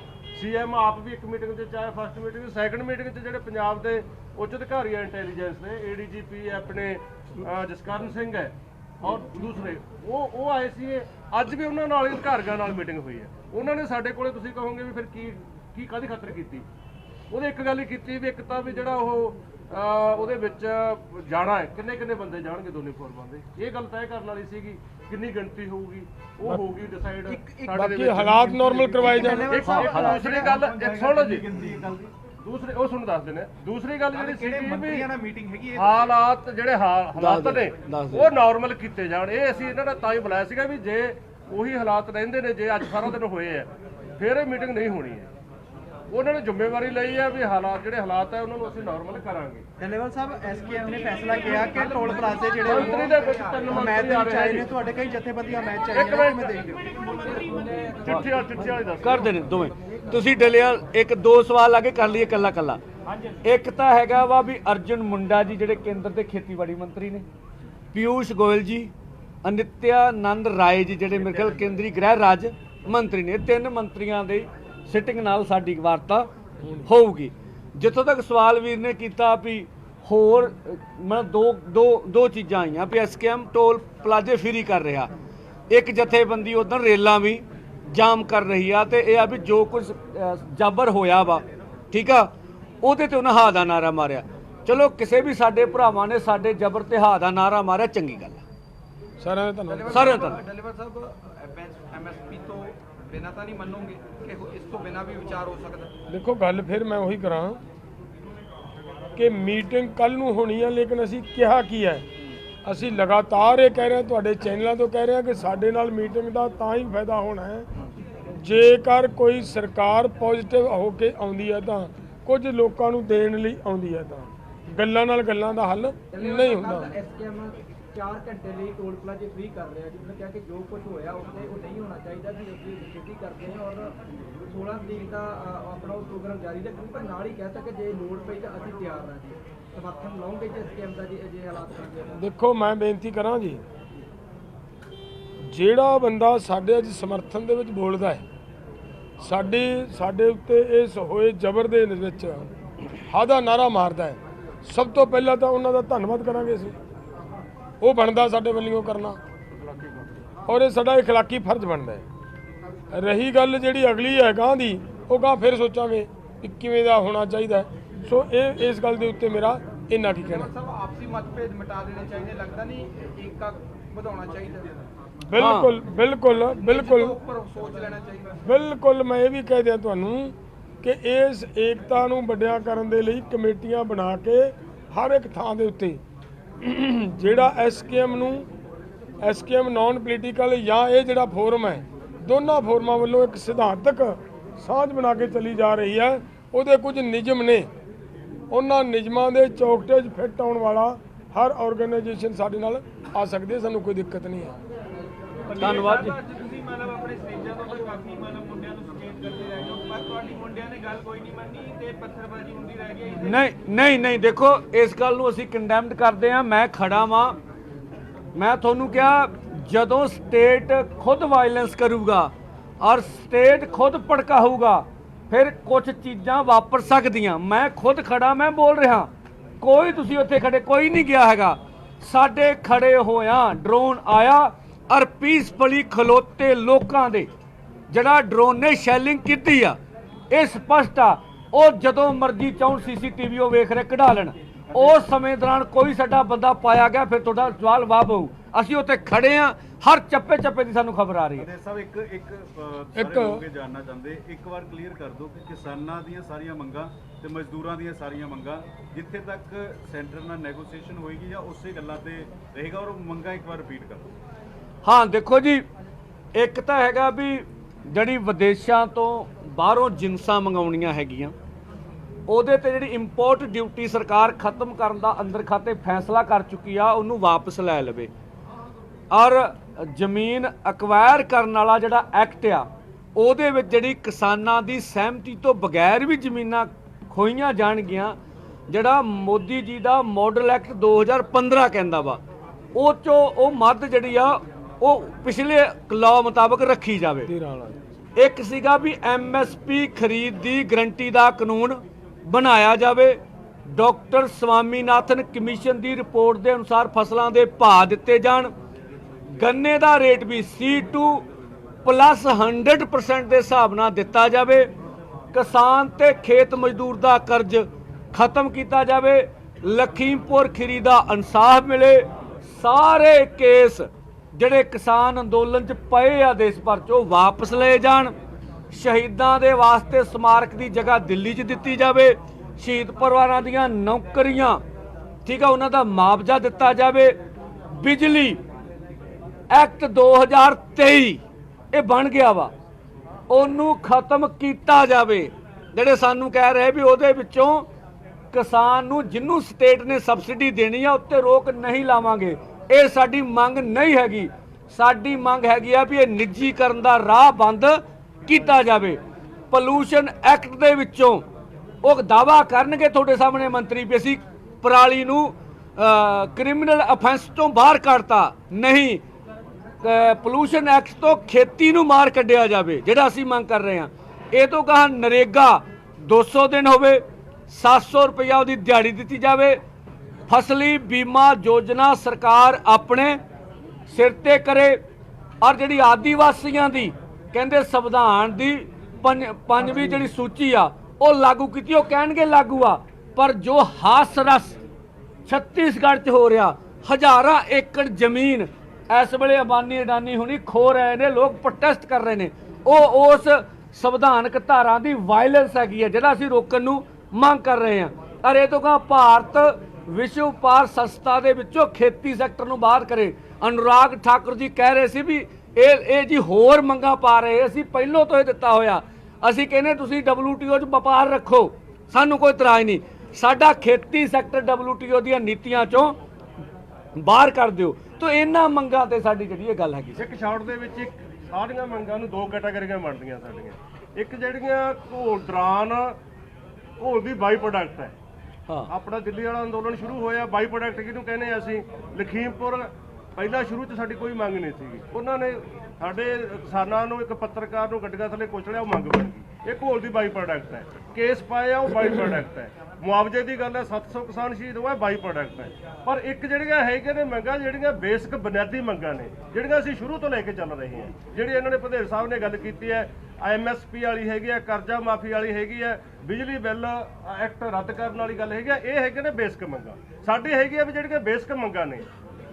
ਸੀਐਮ ਆਪ ਵੀ ਇੱਕ ਮੀਟਿੰਗ 'ਚ, ਚਾਹੇ ਫਸਟ ਮੀਟਿੰਗ ਸੈਕੰਡ ਮੀਟਿੰਗ 'ਚ ਜਿਹੜੇ ਪੰਜਾਬ ਦੇ ਉੱਚ ਅਧਿਕਾਰੀ ਆ ਇੰਟੈਲੀਜੈਂਸ ਦੇ ਏਡੀਜੀਪੀ ਆਪਣੇ ਜਸਕਰਨ ਸਿੰਘ ਹੈ ਔਰ ਦੂਸਰੇ, ਉਹ ਉਹ ਆਏ ਸੀ ਅੱਜ ਵੀ ਉਹਨਾਂ ਨਾਲ ਅਧਿਕਾਰੀਆਂ ਨਾਲ ਮੀਟਿੰਗ ਹੋਈ ਹੈ। ਉਹਨਾਂ ਨੇ ਸਾਡੇ ਕੋਲੇ ਤੁਸੀਂ ਕਹੋਗੇ ਵੀ ਫਿਰ ਕੀ ਕੀ ਕਾਦੀ ਖਾਤਰ ਕੀਤੀ? ਉਹਦੇ ਇੱਕ ਗੱਲ ਹੀ ਕੀਤੀ ਵੀ ਇੱਕ ਤਾਂ ਵੀ ਜਿਹੜਾ ਉਹ ਉਹਦੇ ਵਿੱਚ ਜਾਣਾ ਹੈ। ਕਿੰਨੇ ਕਿੰਨੇ ਬੰਦੇ ਜਾਣਗੇ ਦੋਨੇ ਫੋਰਮਾਂ ਦੇ? ਇਹ ਗੱਲ ਤੈਅ ਕਰਨ ਵਾਲੀ ਸੀਗੀ ਕਿੰਨੀ ਗਿਣਤੀ ਹੋਊਗੀ ਉਹ ਹੋਊਗੀ ਡਿਸਾਈਡ ਬਾਕੀ ਹਾਲਾਤ ਨਾਰਮਲ ਕਰਵਾਏ ਜਾਣ। ਦੂਸਰੀ ਗੱਲ ਇੱਕ ਸੁਣ ਲਓ ਜੀ। ਦੂਸਰੀ ਉਹ ਸੁਣ ਦੱਸ ਦਿੰਦੇ ਦੂਸਰੀ ਗੱਲ ਜਿਹੜੀ ਸੀ ਵੀ ਮੰਤਰੀਆਂ ਨਾਲ ਮੀਟਿੰਗ ਹੈਗੀ ਇਹ? ਹਾਲਾਤ ਜਿਹੜੇ ਹਾਲ- ਹਾਲਾਤ ਨੇ। ਉਹ ਨਾਰਮਲ ਕੀਤੇ ਜਾਣ। ਇਹ ਅਸੀਂ ਇਹਨਾਂ ਦਾ ਤਾਂ ਹੀ ਬੁਲਾਇਆ ਸੀਗਾ ਵੀ ਜੇ ਉਹੀ ਹਾਲਾਤ ਰਹਿੰਦੇ ਨੇ ਜੇ ਅੱਜ ਸਾਰਾ ਦਿਨ ਹੋਏ ਆ ਫਿਰ ਇਹ ਮੀਟਿੰਗ ਨਹੀਂ ਹੋਣੀ ਹੈ। ਉਹਨਾਂ ਨੇ ਜ਼ਿੰਮੇਵਾਰੀ ਲਈ ਹੈ ਵੀ ਹਾਲਾਤ ਜਿਹੜੇ ਹਾਲਾਤ ਹੈ ਉਹਨਾਂ ਨੂੰ ਅਸੀਂ ਨਾਰਮਲ ਕਰਾਂਗੇ। ਡੱਲੇਵਾਲ ਸਾਹਿਬ ਐਸਕੇਐਮ ਨੇ ਫੈਸਲਾ ਕੀਤਾ ਕਿ ਟੋਲ ਪਲਾਜ਼ੇ ਜਿਹੜੇ ਮੰਤਰੀ ਦੇ ਵਿੱਚ ਤਿੰਨ ਮੰਤਰੀ ਆ ਰਹੇ ਨੇ। ਤੁਹਾਡੇ ਕਈ ਜਥੇਬੰਦੀਆਂ ਮੈਚ ਇੱਕ ਆਏ ਨੇ ਮਿੰਟ। ਕਿਵੇਂ ਦੇਖਦੇ ਹੋ ਚਿੱਠੀ ਵਾਲੀ ਚਿੱਠੀ ਵਾਲੀ ਦੱਸ ਕਰਦੇ ਨੇ ਦੋਵੇਂ। ਤੁਸੀਂ ਡਲਿਆ ਇੱਕ ਦੋ ਸਵਾਲ ਆ ਕੇ ਕਰ ਲਈਏ ਕੱਲਾ ਕੱਲਾ ਇੱਕ ਤਾਂ ਹੈਗਾ ਵਾ ਵੀ ਅਰਜੁਨ ਮੁੰਡਾ ਜੀ ਜਿਹੜੇ ਕੇਂਦਰ ਦੇ ਖੇਤੀਬਾੜੀ ਮੰਤਰੀ ਨੇ। ਪਿਊਸ਼ ਗੋਇਲ ਜੀ ਅਨਿਤਿਆਨੰਦ ਰਾਏ ਜੀ ਜਿਹੜੇ ਮੇਰੇ ਖਿਆਲ ਕੇਂਦਰੀ ਗ੍ਰਹਿ ਰਾਜ ਮੰਤਰੀ ਨੇ। ਤਿੰਨ ਮੰਤਰੀਆਂ ਦੇ ਸਿਟਿੰਗ ਨਾਲ ਸਾਡੀ ਵਾਰਤਾ ਹੋਊਗੀ। ਜਿੱਥੋਂ ਤੱਕ ਸਵਾਲ ਵੀਰ ਨੇ ਕੀਤਾ ਵੀ ਹੋਰ ਮੈਂ ਦੋ ਦੋ ਦੋ ਚੀਜ਼ਾਂ ਆਈਆਂ ਵੀ ਐਸਕੇਐਮ ਟੋਲ ਪਲਾਜ਼ੇ ਫ੍ਰੀ ਕਰ ਰਿਹਾ। ਇੱਕ ਜਥੇਬੰਦੀ ਉਧਰ ਰੇਲਾਂ ਵੀ ਜਾਮ ਕਰ ਰਹੀ ਆ ਤੇ ਇਹ ਆ ਵੀ ਜੋ ਕੁਝ ਜਾਬਰ ਹੋਇਆ ਵਾ ਠੀਕ ਆ ਉਹਦੇ ਤੇ ਉਹਨਾਂ ਹਾ ਦਾ ਨਾਰਾ ਮਾਰਿਆ। ਚਲੋ ਕਿਸੇ ਵੀ ਸਾਡੇ ਭਰਾਵਾਂ ਨੇ ਸਾਡੇ ਜਬਰ ਤੇ ਹਾ ਦਾ ਨਾਰਾ ਮਾਰਿਆ ਚੰਗੀ ਗੱਲ ਦਾ ਧੰਨਵਾਦ। ਸਾਰਿਆਂ ਦਾ ਧੰਨਵਾਦ। ਡੈਲੀਵਰ ਸਾਹਿਬ ਐਮਐਸਪੀ ਬਿਨਾਂ ਤਾਂ ਨਹੀਂ ਮੰਨੋਗੇ ਕਿ ਹੋ- ਇਸ ਤੋਂ ਬਿਨਾਂ ਵੀ ਵਿਚਾਰ ਹੋ ਸਕਦਾ? ਦੇਖੋ ਗੱਲ ਫਿਰ ਮੈਂ ਉਹੀ ਕਰਾਂ ਕਿ ਮੀਟਿੰਗ ਕੱਲ ਨੂੰ ਹੋਣੀ ਹੈ ਲੇਕਿਨ ਅਸੀਂ ਕਿਹਾ ਕੀ ਹੈ? ਅਸੀਂ ਲਗਾਤਾਰ ਇਹ ਕਹਿ ਰਹੇ ਹਾਂ ਤੁਹਾਡੇ ਚੈਨਲਾਂ ਤੋਂ ਕਹਿ ਰਹੇ ਹਾਂ ਕਿ ਸਾਡੇ ਨਾਲ ਮੀਟਿੰਗ ਦਾ ਤਾਂ ਹੀ ਫਾਇਦਾ ਹੋਣਾ ਹੈ। ਜੇਕਰ ਕੋਈ ਸਰਕਾਰ ਪੋਜ਼ਿਟਿਵ ਹੋ ਕੇ ਆਉਂਦੀ ਹੈ ਤਾਂ ਕੁਝ ਲੋਕਾਂ ਨੂੰ ਦੇਣ ਲਈ ਆਉਂਦੀ ਹੈ ਤਾਂ। ਗੱਲਾਂ ਨਾਲ ਗੱਲਾਂ ਦਾ ਹੱਲ ਨਹੀਂ ਹੁੰਦਾ। ਐਸਕੇਐਮ 4 ਘੰਟੇ ਲਈ ਟੋਲ ਪਲਾਜ਼ੇ ਫ੍ਰੀ ਕਰ ਰਿਹਾ ਜਿਸ ਕਿਹਾ ਕਿ ਜੋ ਕੁਝ ਹੋਇਆ, ਉੱਥੇ ਉਹ ਨਹੀਂ ਹੋਣਾ ਚਾਹੀਦਾ ਸੀ ਅਸੀਂ ਬੇਨਤੀ ਕਰਦੇ ਹਾਂ ਔਰ 16 ਤਰੀਕ ਦਾ ਆਪਣਾ ਉਹ ਪ੍ਰੋਗਰਾਮ ਜਾਰੀ ਰੱਖਣ ਪਰ ਨਾਲ ਹੀ ਕਹਿ ਕਿ ਜੇ ਲੋੜ ਪਈ ਤਾਂ ਅਸੀਂ ਤਿਆਰ ਹਾਂ ਜੀ। ਸਮਰਥਨ ਲਾਉਂਗੇ ਜੇ ਐਸਕੇਐਮ ਦਾ ਜੀ ਅਜੇ ਹਾਲਾਤ ਬਣਦੇ ਦੇਖੋ, ਮੈਂ ਬੇਨਤੀ ਕਰਾਂ ਜੀ, ਜਿਹੜਾ ਬੰਦਾ ਸਾਡੇ ਅੱਜ ਸਮਰਥਨ ਦੇ ਵਿੱਚ ਬੋਲਦਾ ਹੈ, ਸਾਡੀ, ਸਾਡੇ ਉੱਤੇ ਇਸ ਹੋਏ ਜ਼ਬਰ ਦੇ ਵਿੱਚ ਹਾਦਾ ਨਾਰਾ ਮਾਰਦਾ ਹੈ। ਸਭ ਤੋਂ ਪਹਿਲਾਂ ਤਾਂ ਉਹਨਾਂ ਦਾ ਧੰਨਵਾਦ ਕਰਾਂਗੇ ਅਸੀਂ। ਉਹ ਬਣਦਾ ਸਾਡੇ ਵੱਲੋਂ ਕਰਨਾ ਔਰ ਇਹ ਸਾਡਾ اخلاقی ਫਰਜ਼ ਬਣਦਾ ਹੈ ਰਹੀ ਗੱਲ ਜਿਹੜੀ ਅਗਲੀ ਹੈ ਗਾਂ ਦੀ ਉਹ ਗਾਂ ਫਿਰ ਸੋਚਾਂਗੇ ਕਿ ਕਿਵੇਂ ਦਾ ਹੋਣਾ ਚਾਹੀਦਾ ਹੈ। ਸੋ ਇਹ ਇਸ ਗੱਲ ਦੇ ਉੱਤੇ ਮੇਰਾ ਇੰਨਾ ਕੀ ਕਹਿਣਾ ਸਭ ਆਪਸੀ ਮਤਭੇਦ ਮਿਟਾ ਦੇਣੇ ਚਾਹੀਦੇ ਲੱਗਦਾ ਨਹੀਂ ਏਕਾ ਵਧਾਉਣਾ ਚਾਹੀਦਾ ਬਿਲਕੁਲ ਬਿਲਕੁਲ ਬਿਲਕੁਲ ਉੱਪਰ ਸੋਚ ਲੈਣਾ ਚਾਹੀਦਾ ਬਿਲਕੁਲ ਮੈਂ ਇਹ ਵੀ ਕਹਿ ਦਿਆਂ ਤੁਹਾਨੂੰ ਕਿ ਇਸ ਏਕਤਾ ਨੂੰ ਵੱਡਿਆ ਕਰਨ ਦੇ ਲਈ ਕਮੇਟੀਆਂ ਬਣਾ ਕੇ ਹਰ ਇੱਕ ਥਾਂ ਦੇ ਉੱਤੇ ਜਿਹੜਾ ਐਸਕੇਐਮ ਨੂੰ ਐਸਕੇਐਮ ਨਾਨ ਪੋਲੀਟੀਕਲ ਜਾਂ ਇਹ ਜਿਹੜਾ ਫੋਰਮ ਹੈ ਦੋਨਾਂ ਫੋਰਮਾਂ ਵੱਲੋਂ ਇੱਕ ਸਿਧਾਂਤਕ ਸਾਂਝ ਬਣਾ ਕੇ ਚੱਲੀ ਜਾ ਰਹੀ ਹੈ। ਉਹਦੇ ਕੁਝ ਨਿਯਮ ਨੇ। ਉਹਨਾਂ ਨਿਯਮਾਂ ਦੇ ਚੌਕਟੇ 'ਚ ਫਿੱਟ ਆਉਣ ਵਾਲਾ ਹਰ ਆਰਗੇਨਾਈਜੇਸ਼ਨ ਸਾਡੇ ਨਾਲ ਆ ਸਕਦੀ ਹੈ ਸਾਨੂੰ ਕੋਈ ਦਿੱਕਤ ਨਹੀਂ ਹੈ। ਧੰਨਵਾਦ ਜੀ। ਤੁਸੀਂ ਮਤਲਬ ਆਪਣੇ ਸਟੇਜਾਂ ਤੋਂ ਤਾਂ ਕਾਫੀ ਮਤਲਬ ਮੁੰਡਿਆਂ ਨੂੰ ਸੁਚੇਤ ਕਰਦੇ ਰਹਿ ਗਏ ਪਰ ਤੁਹਾਡੀ ਮੁੰਡਿਆਂ ਨੇ ਗੱਲ ਕੋਈ ਨਹੀਂ ਮੰਨੀ। ਪੱਥਰਬਾਜ਼ੀ ਹੁੰਦੀ ਰਹਿ ਗਈ ਨਹੀਂ ਨਹੀਂ ਨਹੀਂ, ਦੇਖੋ, ਇਸ ਗੱਲ ਨੂੰ ਅਸੀਂ ਕੰਡੈਮਡ ਕਰਦੇ ਹਾਂ, ਮੈਂ ਖੜਾ ਵਾਂ। ਮੈਂ ਤੁਹਾਨੂੰ ਕਿਹਾ, ਜਦੋਂ ਸਟੇਟ ਖੁਦ ਵਾਇਲੈਂਸ ਕਰੂਗਾ ਔਰ ਸਟੇਟ ਖੁਦ ਭੜਕਾਊਗਾ, ਫਿਰ ਕੁਝ ਚੀਜ਼ਾਂ ਵਾਪਰ ਸਕਦੀਆਂ। ਮੈਂ ਖੁਦ ਖੜਾ, ਮੈਂ ਬੋਲ ਰਿਹਾ। ਕੋਈ ਤੁਸੀਂ ਉੱਥੇ ਖੜੇ, ਕੋਈ ਨਹੀਂ ਗਿਆ ਹੈਗਾ। ਸਾਡੇ ਖੜੇ ਹੋਇਆ ਡਰੋਨ ਆਇਆ ਔਰ ਪੀਸਫੁਲੀ ਖਲੋਤੇ ਲੋਕਾਂ ਦੇ। ਜਿਹੜਾ ਡਰੋਨ ਨੇ ਸ਼ੈਲਿੰਗ ਕੀਤੀ ਆ, ਇਹ ਸਪਸ਼ਟ ਆ ਉਹ ਜਦੋਂ ਮਰਜ਼ੀ ਚਾਹਣ ਸੀਸੀਟੀਵੀ ਉਹ ਵੇਖ ਰਹੇ ਕਢਾ ਲੈਣ। ਉਸ ਸਮੇਂ ਦੌਰਾਨ ਕੋਈ ਸਾਡਾ ਬੰਦਾ ਪਾਇਆ ਗਿਆ ਫਿਰ ਤੁਹਾਡਾ ਸਵਾਲ ਵਾਬ ਹੋਊ। ਅਸੀਂ ਉੱਥੇ ਖੜੇ ਆ ਹਰ ਚੱਪੇ ਚੱਪੇ ਦੀ ਸਾਨੂੰ ਖਬਰ ਆ ਰਹੀ ਹੈ। ਦੇ ਸਾਹਿਬ ਇੱਕ ਇੱਕ ਇੱਕ- ਲੋਕ ਇਹ ਜਾਨਣਾ ਚਾਹੁੰਦੇ ਇੱਕ ਵਾਰ ਕਲੀਅਰ ਕਰ ਦਿਓ ਕਿ ਕਿਸਾਨਾਂ ਦੀਆਂ ਸਾਰੀਆਂ ਮੰਗਾਂ ਤੇ ਮਜ਼ਦੂਰਾਂ ਦੀਆਂ ਸਾਰੀਆਂ ਮੰਗਾਂ ਜਿੱਥੇ ਤੱਕ ਸੈਂਟਰ ਨਾਲ ਨੈਗੋਸੀਏਸ਼ਨ ਹੋਏਗੀ ਜਾਂ ਉਸੇ ਗੱਲਾਂ ਤੇ ਰਹੇਗਾ ਔਰ ਮੰਗਾਂ ਇੱਕ ਵਾਰ ਰਿਪੀਟ ਕਰ ਦਿਓ। ਹਾਂ ਦੇਖੋ ਜੀ ਇੱਕ ਤਾਂ ਹੈਗਾ ਵੀ ਜਿਹੜੀ ਵਿਦੇਸ਼ਾਂ ਤੋਂ ਬਾਹਰੋਂ ਜਿੰਸਾਂ ਮੰਗਾਉਣੀਆਂ ਹੈਗੀਆਂ। ਉਹਦੇ ਤੇ ਜਿਹੜੀ ਇੰਪੋਰਟ ਡਿਊਟੀ ਸਰਕਾਰ ਖਤਮ ਕਰਨ ਦਾ ਅੰਦਰ ਖਾਤੇ ਫੈਸਲਾ ਕਰ ਚੁੱਕੀ ਆ, ਉਹਨੂੰ ਵਾਪਸ ਲੈ ਲਵੇ। ਔਰ ਜ਼ਮੀਨ ਅਕਵਾਇਰ ਕਰਨ ਵਾਲਾ ਜਿਹੜਾ ਐਕਟ ਆ, ਉਹਦੇ ਵਿੱਚ ਜਿਹੜੀ ਕਿਸਾਨਾਂ ਦੀ ਸਹਿਮਤੀ ਤੋਂ ਬਗੈਰ ਵੀ ਜ਼ਮੀਨਾਂ ਖੋਈਆਂ ਜਾਣਗੀਆਂ, ਜਿਹੜਾ ਮੋਦੀ ਜੀ ਦਾ ਮਾਡਲ ਐਕਟ 2015 ਕਹਿੰਦਾ ਵਾ, ਉਹ ਚੋਂ ਉਹ ਮੱਦ ਜਿਹੜੀ ਆ, ਉਹ ਪਿਛਲੇ ਲਾਅ ਮੁਤਾਬਕ ਰੱਖੀ ਜਾਵੇ। ਇੱਕ ਸੀਗਾ ਵੀ ਐਮਐਸਪੀ ਖਰੀਦ ਦੀ ਗਰੰਟੀ ਦਾ ਕਾਨੂੰਨ ਬਣਾਇਆ ਜਾਵੇ। ਡਾਕਟਰ ਸਵਾਮੀਨਾਥਨ ਕਮਿਸ਼ਨ ਦੀ ਰਿਪੋਰਟ ਦੇ ਅਨੁਸਾਰ ਫਸਲਾਂ ਦੇ ਭਾਅ ਦਿੱਤੇ ਜਾਣ। ਗੰਨੇ ਦਾ ਰੇਟ ਵੀ C2 ਪਲੱਸ 100% ਦੇ ਹਿਸਾਬ ਨਾਲ ਦਿੱਤਾ ਜਾਵੇ। ਕਿਸਾਨ ਤੇ ਖੇਤ ਮਜ਼ਦੂਰ ਦਾ ਕਰਜ਼ ਖਤਮ ਕੀਤਾ ਜਾਵੇ। ਲਖੀਮਪੁਰ ਖੀਰੀ ਦਾ ਇਨਸਾਫ ਮਿਲੇ। ਸਾਰੇ ਕੇਸ ਜਿਹੜੇ ਕਿਸਾਨ ਅੰਦੋਲਨ 'ਚ ਪਏ ਆ ਦੇਸ਼ ਭਰ 'ਚ, ਉਹ ਵਾਪਸ ਲਏ ਜਾਣ। ਸ਼ਹੀਦਾਂ ਦੇ ਵਾਸਤੇ ਸਮਾਰਕ ਦੀ ਜਗ੍ਹਾ ਦਿੱਲੀ 'ਚ ਦਿੱਤੀ ਜਾਵੇ। ਸ਼ਹੀਦ ਪਰਿਵਾਰਾਂ ਦੀਆਂ ਨੌਕਰੀਆਂ, ਠੀਕ ਆ, ਉਹਨਾਂ ਦਾ ਮੁਆਵਜ਼ਾ ਦਿੱਤਾ ਜਾਵੇ। ਬਿਜਲੀ ਐਕਟ 2023 ਇਹ ਬਣ ਗਿਆ ਵਾ। ਉਹਨੂੰ ਖਤਮ ਕੀਤਾ ਜਾਵੇ। ਜਿਹੜੇ ਸਾਨੂੰ ਕਹਿ ਰਹੇ ਵੀ ਉਹਦੇ ਵਿੱਚੋਂ ਕਿਸਾਨ ਨੂੰ ਜਿੰਨੂੰ ਸਟੇਟ ਨੇ ਸਬਸਿਡੀ ਦੇਣੀ ਆ, ਉੱਤੇ ਰੋਕ ਨਹੀਂ ਲਾਵਾਂਗੇ। ਇਹ ਸਾਡੀ ਮੰਗ ਨਹੀਂ ਹੈਗੀ। ਸਾਡੀ ਮੰਗ ਹੈਗੀ ਆ ਵੀ ਇਹ ਨਿੱਜੀਕਰਨ ਦਾ ਰਾਹ ਬੰਦ ਕੀਤਾ ਜਾਵੇ। ਪੋਲੂਸ਼ਨ ਐਕਟ ਦੇ ਵਿੱਚੋਂ ਉਹ ਦਾਵਾ ਕਰਨਗੇ ਤੁਹਾਡੇ ਸਾਹਮਣੇ ਮੰਤਰੀ ਵੀ ਅਸੀਂ ਪਰਾਲੀ ਨੂੰ ਕ੍ਰਿਮੀਨਲ ਅਫੈਂਸ ਤੋਂ ਬਾਹਰ ਕੱਢਤਾ। ਨਹੀਂ ਪੋਲੂਸ਼ਨ ਐਕਟ ਤੋਂ ਖੇਤੀ ਨੂੰ ਮਾਰ ਕੱਢਿਆ ਜਾਵੇ, ਜਿਹੜਾ ਅਸੀਂ ਮੰਗ ਕਰ ਰਹੇ ਹਾਂ। ਇਹ ਤੋਂ ਕਹਾ ਨਰੇਗਾ 200 ਦਿਨ ਹੋਵੇ 700 ਰੁਪਇਆ ਉਹਦੀ ਦਿਹਾੜੀ ਦਿੱਤੀ ਜਾਵੇ ਫਸਲੀ ਬੀਮਾ ਯੋਜਨਾ ਸਰਕਾਰ ਆਪਣੇ ਸਿਰ ਤੇ ਕਰੇ। ਔਰ ਜਿਹੜੀ ਆਦੀਵਾਸੀਆਂ ਦੀ, ਕਹਿੰਦੇ ਸੰਵਿਧਾਨ ਦੀ ਪੰਜਵੀਂ ਜਿਹੜੀ ਸੂਚੀ ਆ, ਉਹ ਲਾਗੂ ਕੀਤੀ, ਉਹ ਕਹਿਣਗੇ ਲਾਗੂ ਆ। ਪਰ ਜੋ ਹਾਸ ਰਸ ਛੱਤੀਸਗੜ੍ਹ 'ਚ ਹੋ ਰਿਹਾ, ਹਜ਼ਾਰਾਂ ਏਕੜ ਜ਼ਮੀਨ ਇਸ ਵੇਲੇ ਅਬਾਨੀ ਅਡਾਨੀ ਹੁਣੀ ਖੋ ਰਹੇ ਨੇ, ਲੋਕ ਪ੍ਰੋਟੈਸਟ ਕਰ ਰਹੇ ਨੇ। ਉਹ ਉਸ ਸੰਵਿਧਾਨਕ ਧਾਰਾ ਦੀ ਵਾਇਲੈਂਸ ਹੈਗੀ ਹੈ ਜਿਹੜਾ ਅਸੀਂ ਰੋਕਣ ਨੂੰ ਮੰਗ ਕਰ ਰਹੇ ਹਾਂ। ਅਰੇ ਇਹ ਤੋਂ ਕਹਾ ਭਾਰਤ ਵਿਸ਼ਵ ਵਪਾਰ ਸੰਸਥਾ ਦੇ ਵਿੱਚੋਂ ਖੇਤੀ ਸੈਕਟਰ ਨੂੰ ਬਾਹਰ ਕਰੇ। ਅਨੁਰਾਗ ਠਾਕੁਰ ਜੀ ਕਹਿ ਰਹੇ ਸੀ ਵੀ ਇਹ ਇਹ ਜੀ ਹੋਰ ਮੰਗਾ ਪਾ ਰਹੇ। ਅਸੀਂ ਪਹਿਲੋਂ ਤੋਂ ਇਹ ਦਿੱਤਾ ਹੋਇਆ। ਅਸੀਂ ਕਹਿੰਦੇ ਤੁਸੀਂ WTO 'ਚ ਵਪਾਰ ਰੱਖੋ। ਸਾਨੂੰ ਕੋਈ ਇਤਰਾਜ਼ ਨਹੀਂ। ਸਾਡਾ ਖੇਤੀ ਸੈਕਟਰ WTO ਦੀਆਂ ਨੀਤੀਆਂ 'ਚੋਂ ਬਾਹਰ ਕਰ ਦਿਓ। ਤਾਂ ਇਹਨਾਂ ਮੰਗਾਂ ਤੇ ਸਾਡੀ ਜਿਹੜੀ ਇਹ ਗੱਲ ਹੈਗੀ। ਇੱਕ ਸ਼ਾਟ ਦੇ ਵਿੱਚ ਇੱਕ ਸਾਰੀਆਂ ਮੰਗਾਂ ਨੂੰ ਦੋ ਕੈਟਾਗਰੀਆਂ ਬਣਦੀਆਂ ਸਾਡੀਆਂ। ਇੱਕ ਜਿਹੜੀਆਂ ਘੋਲ, ਦੌਰਾਨ, ਘੋਲ ਦੀ ਬਾਈ ਪ੍ਰੋਡਕਟ ਹੈ। ਆਪਣਾ ਦਿੱਲੀ ਵਾਲਾ ਅੰਦੋਲਨ ਸ਼ੁਰੂ ਹੋਇਆ। ਬਾਈ ਪ੍ਰੋਡਕਟ ਕਿਹਨੂੰ ਕਹਿੰਦੇ ਆ ਅਸੀਂ ਲਖੀਮਪੁਰ ਪਹਿਲਾਂ ਸ਼ੁਰੂ 'ਚ ਸਾਡੀ ਕੋਈ ਮੰਗ ਨਹੀਂ ਸੀਗੀ। ਉਹਨਾਂ ਨੇ ਸਾਡੇ ਕਿਸਾਨਾਂ ਨੂੰ ਇੱਕ ਪੱਤਰਕਾਰ ਨੂੰ ਗੱਡੀਆਂ ਥੱਲੇ ਕੁਚਲਿਆ ਉਹ ਮੰਗ ਬਣ ਗਈ। ਇਹ ਘੋਲ ਦੀ ਬਾਈ ਪ੍ਰੋਡਕਟ ਹੈ। ਕੇਸ ਪਾਇਆ, ਉਹ ਬਾਈ ਪ੍ਰੋਡਕਟ ਹੈ। ਮੁਆਵਜ਼ੇ ਦੀ ਗੱਲ ਹੈ 700 ਕਿਸਾਨ ਸ਼ਹੀਦ ਹੋਇਆ ਬਾਈ ਪ੍ਰੋਡਕਟ ਹੈ। ਪਰ ਇੱਕ ਜਿਹੜੀਆਂ ਹੈਗੀਆਂ ਨੇ ਮੰਗਾਂ, ਜਿਹੜੀਆਂ ਬੇਸਿਕ ਬੁਨਿਆਦੀ ਮੰਗਾਂ ਨੇ, ਜਿਹੜੀਆਂ ਅਸੀਂ ਸ਼ੁਰੂ ਤੋਂ ਲੈ ਕੇ ਚੱਲ ਰਹੇ ਹਾਂ, ਜਿਹੜੀ ਇਹਨਾਂ ਨੇ ਭਦੇਰ ਸਾਹਿਬ ਨੇ ਗੱਲ ਕੀਤੀ ਹੈ ਐਮਐਸਪੀ ਵਾਲੀ ਹੈਗੀ ਹੈ, ਕਰਜ਼ਾ ਮਾਫੀ ਵਾਲੀ ਹੈਗੀ ਹੈ, ਬਿਜਲੀ ਬਿੱਲ ਐਕਟ ਰੱਦ ਕਰਨ ਵਾਲੀ ਗੱਲ ਹੈਗੀ ਹੈ, ਇਹ ਹੈਗੇ ਨੇ ਬੇਸਿਕ ਮੰਗਾਂ। ਸਾਡੀ ਹੈਗੀ ਹੈ ਵੀ ਜਿਹੜੀਆਂ ਬੇਸਿਕ ਮੰਗਾਂ ਨੇ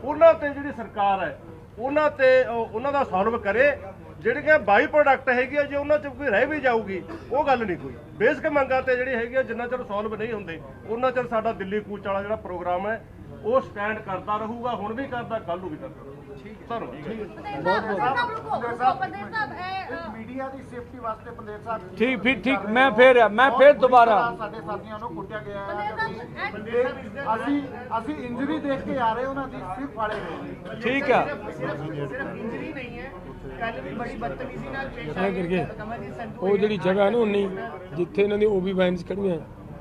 ਉਹਨਾਂ ਤੇ ਜਿਹੜੀ ਸਰਕਾਰ ਹੈ, ਉਹਨਾਂ ਤੇ ਉਹਨਾਂ ਦਾ ਸੋਲਵ ਕਰੇ। ਜਿਹੜੀਆਂ ਬਾਈ ਪ੍ਰੋਡਕਟ ਹੈਗੀ ਆ ਜੇ ਉਹਨਾਂ ਚ ਕੋਈ ਰਹਿ ਵੀ ਜਾਊਗੀ, ਉਹ ਗੱਲ ਨਹੀਂ ਕੋਈ। ਬੇਸਿਕ ਮੰਗਾਂ ਤੇ ਜਿਹੜੀ ਹੈਗੀ ਆ, ਜਿੰਨਾ ਚਿਰ ਸੋਲਵ ਨਹੀਂ ਹੁੰਦੇ, ਉਹਨਾਂ ਚਿਰ ਸਾਡਾ ਦਿੱਲੀ ਕੂਚ ਵਾਲਾ ਜਿਹੜਾ ਪ੍ਰੋਗਰਾਮ ਹੈ, ਉਹ ਸਟੈਂਡ ਕਰਦਾ ਰਹੂਗਾ, ਹੁਣ ਵੀ ਕਰਦਾ ਕੱਲ ਨੂੰ ਵੀ ਕਰਦਾ। ਰਹੂਗਾ ਧੰਨਵਾਦ ਮੀਡੀਆ ਦੀ ਸੇਫਟੀ ਵਾਸਤੇ ਪੰਦੇਰ ਸਾਹਿਬ ਠੀਕ ਫਿਰ ਠੀਕ ਮੈਂ ਫਿਰ ਮੈਂ ਫਿਰ ਦੁਬਾਰਾ। ਸਾਡੇ ਸਾਥੀਆਂ ਨੂੰ ਕੁੱਟਿਆ ਗਿਆ ਅਸੀਂ ਅਸੀਂ ਇੰਜਰੀ ਦੇਖ ਕੇ ਆ ਰਹੇ ਉਹਨਾਂ ਦੀ ਸਿਰਫ ਫਾੜੇ ਗਏ ਠੀਕ ਹੈ। ਸਿਰਫ ਇੰਜਰੀ ਨਹੀਂ ਹੈ। ਕੱਲ ਵੀ ਬੜੀ ਬਦਤਮੀਜ਼ੀ ਨਾਲ ਪੇਸ਼ ਉਹ ਜਿਹੜੀ ਜਗ੍ਹਾ ਨਾ ਉਨੀ ਜਿੱਥੇ ਇਹਨਾਂ ਦੀ ਓਬੀ ਵੈਨਸ ਖੜੀਆਂ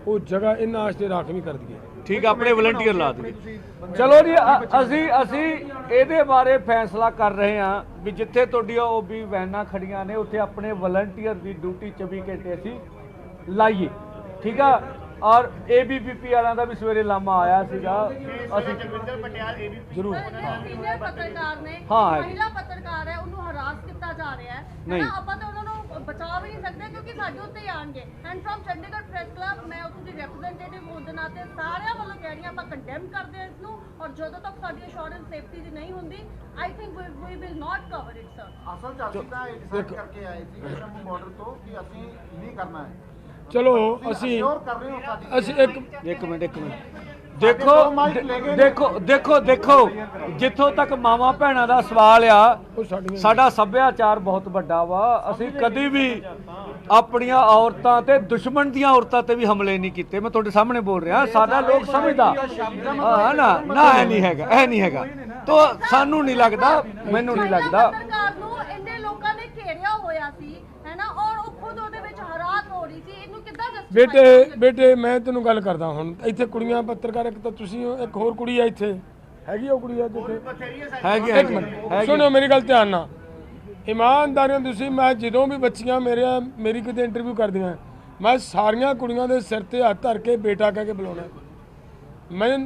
ਉਹ ਜਗ੍ਹਾ ਇਹਨਾਂ ਵਾਸਤੇ ਰਾਖਵੀਂ ਕਰ ਦਈਏ ਠੀਕ ਆ, ਆਪਣੇ ਵਲੰਟੀਅਰ ਲਾ ਦਈਏ। ਚਲੋ ਜੀ ਅ- ਅਸੀਂ ਅਸੀਂ ਇਹਦੇ ਬਾਰੇ ਫੈਸਲਾ ਕਰ ਰਹੇ ਹਾਂ ਵੀ ਜਿੱਥੇ ਤੁਹਾਡੀਆਂ ਉਹ ਵੀ ਵੈਨਾਂ ਖੜੀਆਂ ਨੇ ਉੱਥੇ ਆਪਣੇ ਵਲੰਟੀਅਰ ਦੀ ਡਿਊਟੀ 24 ਘੰਟੇ ਅਸੀਂ ਲਾਈਏ। ਠੀਕ ਆ? ਔਰ ਏਬੀਪੀਪੀ ਵਾਲਿਆਂ ਦਾ ਵੀ ਸਵੇਰੇ ਲਾਮਾ ਆਇਆ ਸੀਗਾ। ਅਸੀਂ ਜ਼ਰੂਰ। ਸੀਨੀਅਰ ਪੱਤਰਕਾਰ ਨੇ ਹਾਂ, ਹੈ। ਮਹਿਲਾ ਪੱਤਰਕਾਰ ਹੈ ਉਹਨੂੰ ਹਰਾਸ ਕੀਤਾ ਜਾ ਰਿਹਾ ਹੈ। ਨਹੀਂ। ਹੈ ਨਾ ਆਪਾਂ ਤਾਂ ਉਹਨਾਂ ਨੂੰ ਬਚਾ ਵੀ ਨਹੀਂ ਸਕਦੇ ਕਿਉਂਕਿ ਸਾਡੇ ਉੱਤੇ ਹੀ ਆਣਗੇ and firm Chandigarh press club ਮੈਂ ਉੱਥੇ ਦੀ ਰਿਪਰੈਜ਼ੈਂਟੇਟਿਵ ਹੋਣ ਦੇ ਨਾਤੇ ਸਾਰਿਆਂ ਵੱਲੋਂ ਕਹਿ ਰਹੀ ਹਾਂ ਆਪਾਂ ਕੰਡੈਮ ਕਰਦੇ ਹਾਂ ਇਸ ਨੂੰ ਔਰ ਜਦੋਂ ਤੱਕ ਸਾਡੀ ਅਸ਼ੋਰੈਂਸ ਸੇਫਟੀ ਦੀ ਨਹੀਂ ਹੁੰਦੀ I think we will not cover it sir ਅਸਲ ਚ ਅਸੀਂ ਤਾਂ ਇਹ ਡਿਸਾਈਡ ਕਰਕੇ ਆਏ ਸੀ ਜੰਮੂ ਬਾਰਡਰ ਤੋਂ ਕਿ ਅਸੀਂ ਨਹੀਂ ਕਰਨਾ ਹੈ। ਚਲੋ ਅਸੀਂ ਅਸੀਂ ਇੱਕ ਇੱਕ ਮਿੰਟ ਇੱਕ ਮਿੰਟ। ਦੇਖੋ ਦੇਖੋ ਦੇਖੋ ਦੇਖੋ ਜਿੱਥੋਂ ਤੱਕ ਮਾਵਾਂ ਭੈਣਾਂ ਦਾ ਸਵਾਲ ਆ ਸਾਡਾ ਸੱਭਿਆਚਾਰ ਬਹੁਤ ਵੱਡਾ ਵਾ। ਅਸੀਂ ਕਦੀ ਵੀ ਆਪਣੀਆਂ ਔਰਤਾਂ ਤੇ ਦੁਸ਼ਮਣ ਦੀਆਂ ਔਰਤਾਂ ਤੇ ਵੀ ਹਮਲੇ ਨਹੀਂ ਕੀਤੇ। ਮੈਂ ਤੁਹਾਡੇ ਸਾਹਮਣੇ ਬੋਲ ਰਿਹਾ ਸਾਡਾ ਲੋਕ ਸਮਝਦਾ। ਹਾਂ ਨਾ ਨਾ ਇਹ ਨਹੀਂ ਹੈਗਾ ਇਹ ਨਹੀਂ ਹੈਗਾ। ਤੋ ਸਾਨੂੰ ਨਹੀਂ ਲੱਗਦਾ ਮੈਨੂੰ ਨਹੀਂ ਲੱਗਦਾ। ਨੂੰ ਇੰਨੇ ਲੋਕਾਂ ਨੇ ਘੇਰਿਆ ਹੋਇਆ ਸੀ ਹੈ ਨਾ ਔਰ ਉਹ ਖੁਦ ਉਹਦੇ ਵਿੱਚ ਹਰਾਸ ਹੋ ਰਹੀ ਸੀ ਇਹਨੂੰ ਕਿੱਦਾਂ justify ਬੇਟੇ? ਬੇਟੇ ਮੈਂ ਤੈਨੂੰ ਗੱਲ ਕਰਦਾ ਹੁਣ। ਇੱਥੇ ਕੁੜੀਆਂ ਪੱਤਰਕਾਰ ਇੱਕ ਤਾਂ ਤੁਸੀਂ ਹੋ ਇੱਕ ਹੋਰ ਕੁੜੀ ਆ ਇੱਥੇ। ਹੈਗੀ ਉਹ ਕੁੜੀ ਆ ਜਿੱਥੇ ਹੈਗੀ ਇੱਕ ਮਿੰਟ। ਸੁਣੋ ਮੇਰੀ ਗੱਲ ਧਿਆਨ ਨਾਲ। ਇਮਾਨਦਾਰੀਆਂ ਤੁਸੀਂ ਮੈਂ ਜਦੋਂ ਵੀ ਬੱਚੀਆਂ ਮੇਰੇ ਮੇਰੀ ਕਿਤੇ ਇੰਟਰਵਿਊ ਕਰਦੀਆਂ ਮੈਂ ਸਾਰੀਆਂ ਕੁੜੀਆਂ ਦੇ ਸਿਰ ਤੇ ਹੱਥ ਧਰ ਕੇ ਬੇਟਾ ਕਹਿ ਕੇ ਬੁਲਾਉਣਾ। ਮੈਂ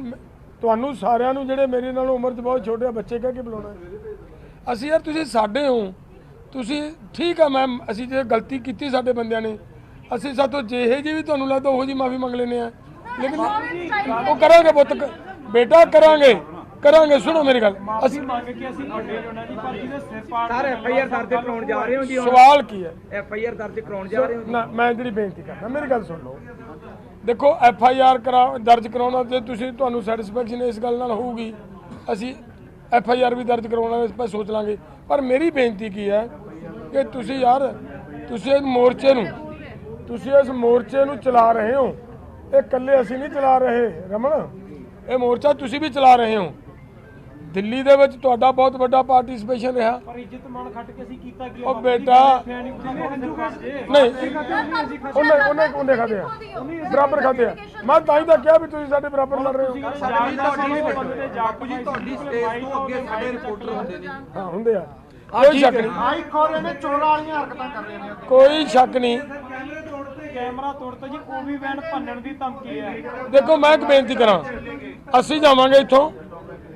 ਤੁਹਾਨੂੰ ਸਾਰਿਆਂ ਨੂੰ ਜਿਹੜੇ ਮੇਰੇ ਨਾਲ ਉਮਰ 'ਚ ਬਹੁਤ ਛੋਟੇ ਆ ਬੱਚੇ ਕਹਿ ਕੇ ਬੁਲਾਉਣਾ। ਅਸੀਂ ਯਾਰ ਤੁਸੀਂ ਸਾਡੇ ਹੋ। ਤੁਸੀਂ ਠੀਕ ਆ ਮੈਮ ਅਸੀਂ ਜੇ ਗਲਤੀ ਕੀਤੀ ਸਾਡੇ ਬੰਦਿਆਂ ਨੇ। ਅਸੀਂ ਸਾਤੋਂ ਜਿਹੇ ਜੀ ਵੀ ਤੁਹਾਨੂੰ ਲੱਗਦਾ ਉਹੋ ਜੀ ਮਾਫੀ ਮੰਗ ਲੈਨੇ ਆ। ਲੇਕਿਨ ਉਹ ਕਰਾਂਗੇ ਪੁੱਤ ਬੇਟਾ ਕਰਾਂਗੇ ਕਰਾਂਗੇ ਸੁਣੋ ਮੇਰੀ ਗੱਲ। ਅਸੀਂ ਮੰਗ ਕੇ ਅਸੀਂ ਵੱਡੇ ਹੋਣਾ ਜੀ ਪਰ ਜਿਹਦੇ ਸਿਰ ਪਾੜ ਸਰ ਐਫ ਆਈ ਆਰ ਦਰਜ ਕਰਾਉਣ ਜਾ ਰਹੇ ਹੋ ਜੀ ਸਵਾਲ ਕੀ ਹੈ? ਐਫ ਆਈ ਆਰ ਦਰਜ ਕਰਾਉਣ ਜਾ ਰਹੇ ਹੋ ਨਾ ਮੈਂ ਜਿਹੜੀ ਬੇਨਤੀ ਕਰਦਾ ਮੇਰੀ ਗੱਲ ਸੁਣ ਲਓ। ਦੇਖੋ ਐਫ ਆਈ ਆਰ ਕਰਾ ਦਰਜ ਕਰਾਉਣਾ ਤੇ ਤੁਸੀਂ ਤੁਹਾਨੂੰ ਸੈਟੀਸਫੈਕਸ਼ਨ ਇਸ ਗੱਲ ਨਾਲ ਹੋਊਗੀ। ਅਸੀਂ ਐਫ ਆਈ ਆਰ ਵੀ ਦਰਜ ਕਰਾਉਣਾ ਇਸ 'ਤੇ ਸੋਚ ਲਾਂਗੇ। ਪਰ ਮੇਰੀ ਬੇਨਤੀ ਕੀ ਹੈ ਕਿ ਤੁਸੀਂ ਯਾਰ ਤੁਸੀਂ ਮੋਰਚੇ ਨੂੰ ਤੁਸੀਂ ਇਸ ਮੋਰਚੇ ਨੂੰ ਚਲਾ ਰਹੇ ਹੋ। ਇਹ ਇਕੱਲੇ ਅਸੀਂ ਨਹੀਂ ਚਲਾ ਰਹੇ ਰਮਨ। ਇਹ ਮੋਰਚਾ ਤੁਸੀਂ ਵੀ ਚਲਾ ਰਹੇ ਹੋ। ਦਿੱਲੀ ਦੇ ਵਿੱਚ ਤੁਹਾਡਾ ਬਹੁਤ ਵੱਡਾ ਪਾਰਟਿਸਿਪੇਸ਼ਨ ਰਿਹਾ। ਪਰ ਇੱਜ਼ਤ ਮਾਨ ਖੱਟ ਕੇ ਅਸੀਂ ਕੀਤਾ ਕੀ ਉਹ ਬੇਟਾ ਨਹੀਂ ਉਹਨੇ ਉਹਨੇ ਉਹਨੇ ਖਾਦੇ ਆ। ਬਰਾਬਰ ਖਾਦੇ ਆ। ਮੈਂ ਤਾਂ ਹੀ ਤਾਂ ਕਿਹਾ ਵੀ ਤੁਸੀਂ ਸਾਡੇ ਬਰਾਬਰ ਲੜ ਰਹੇ ਹੋ। ਬਾਪੂ ਜੀ ਤੁਹਾਡੀ ਸਟੇਜ ਤੋਂ ਅੱਗੇ ਸਾਡੇ ਰਿਪੋਰਟਰ ਹੁੰਦੇ ਨੇ। ਹਾਂ ਹੁੰਦੇ ਆ। ਕੋਈ ਸ਼ੱਕ ਨਹੀਂ। ਆਈ ਖੋਰੇ ਨੇ ਚੋਰਾਂ ਵਾਲੀਆਂ ਹਰਕਤਾਂ ਕਰ ਰਹੇ ਨੇ। ਕੋਈ ਸ਼ੱਕ ਨਹੀਂ। ਕੈਮਰੇ ਤੋੜ ਤੇ ਕੈਮਰਾ ਤੋੜ ਤੇ ਜੀ ਉਹ ਵੀ ਵੈਨ ਭੰਨਣ ਦੀ ਧਮਕੀ ਹੈ। ਦੇਖੋ ਮੈਂ ਇੱਕ ਬੇਨਤੀ ਕਰਾਂ। ਅਸੀਂ ਜਾਵਾਂਗੇ ਇੱਥੋਂ।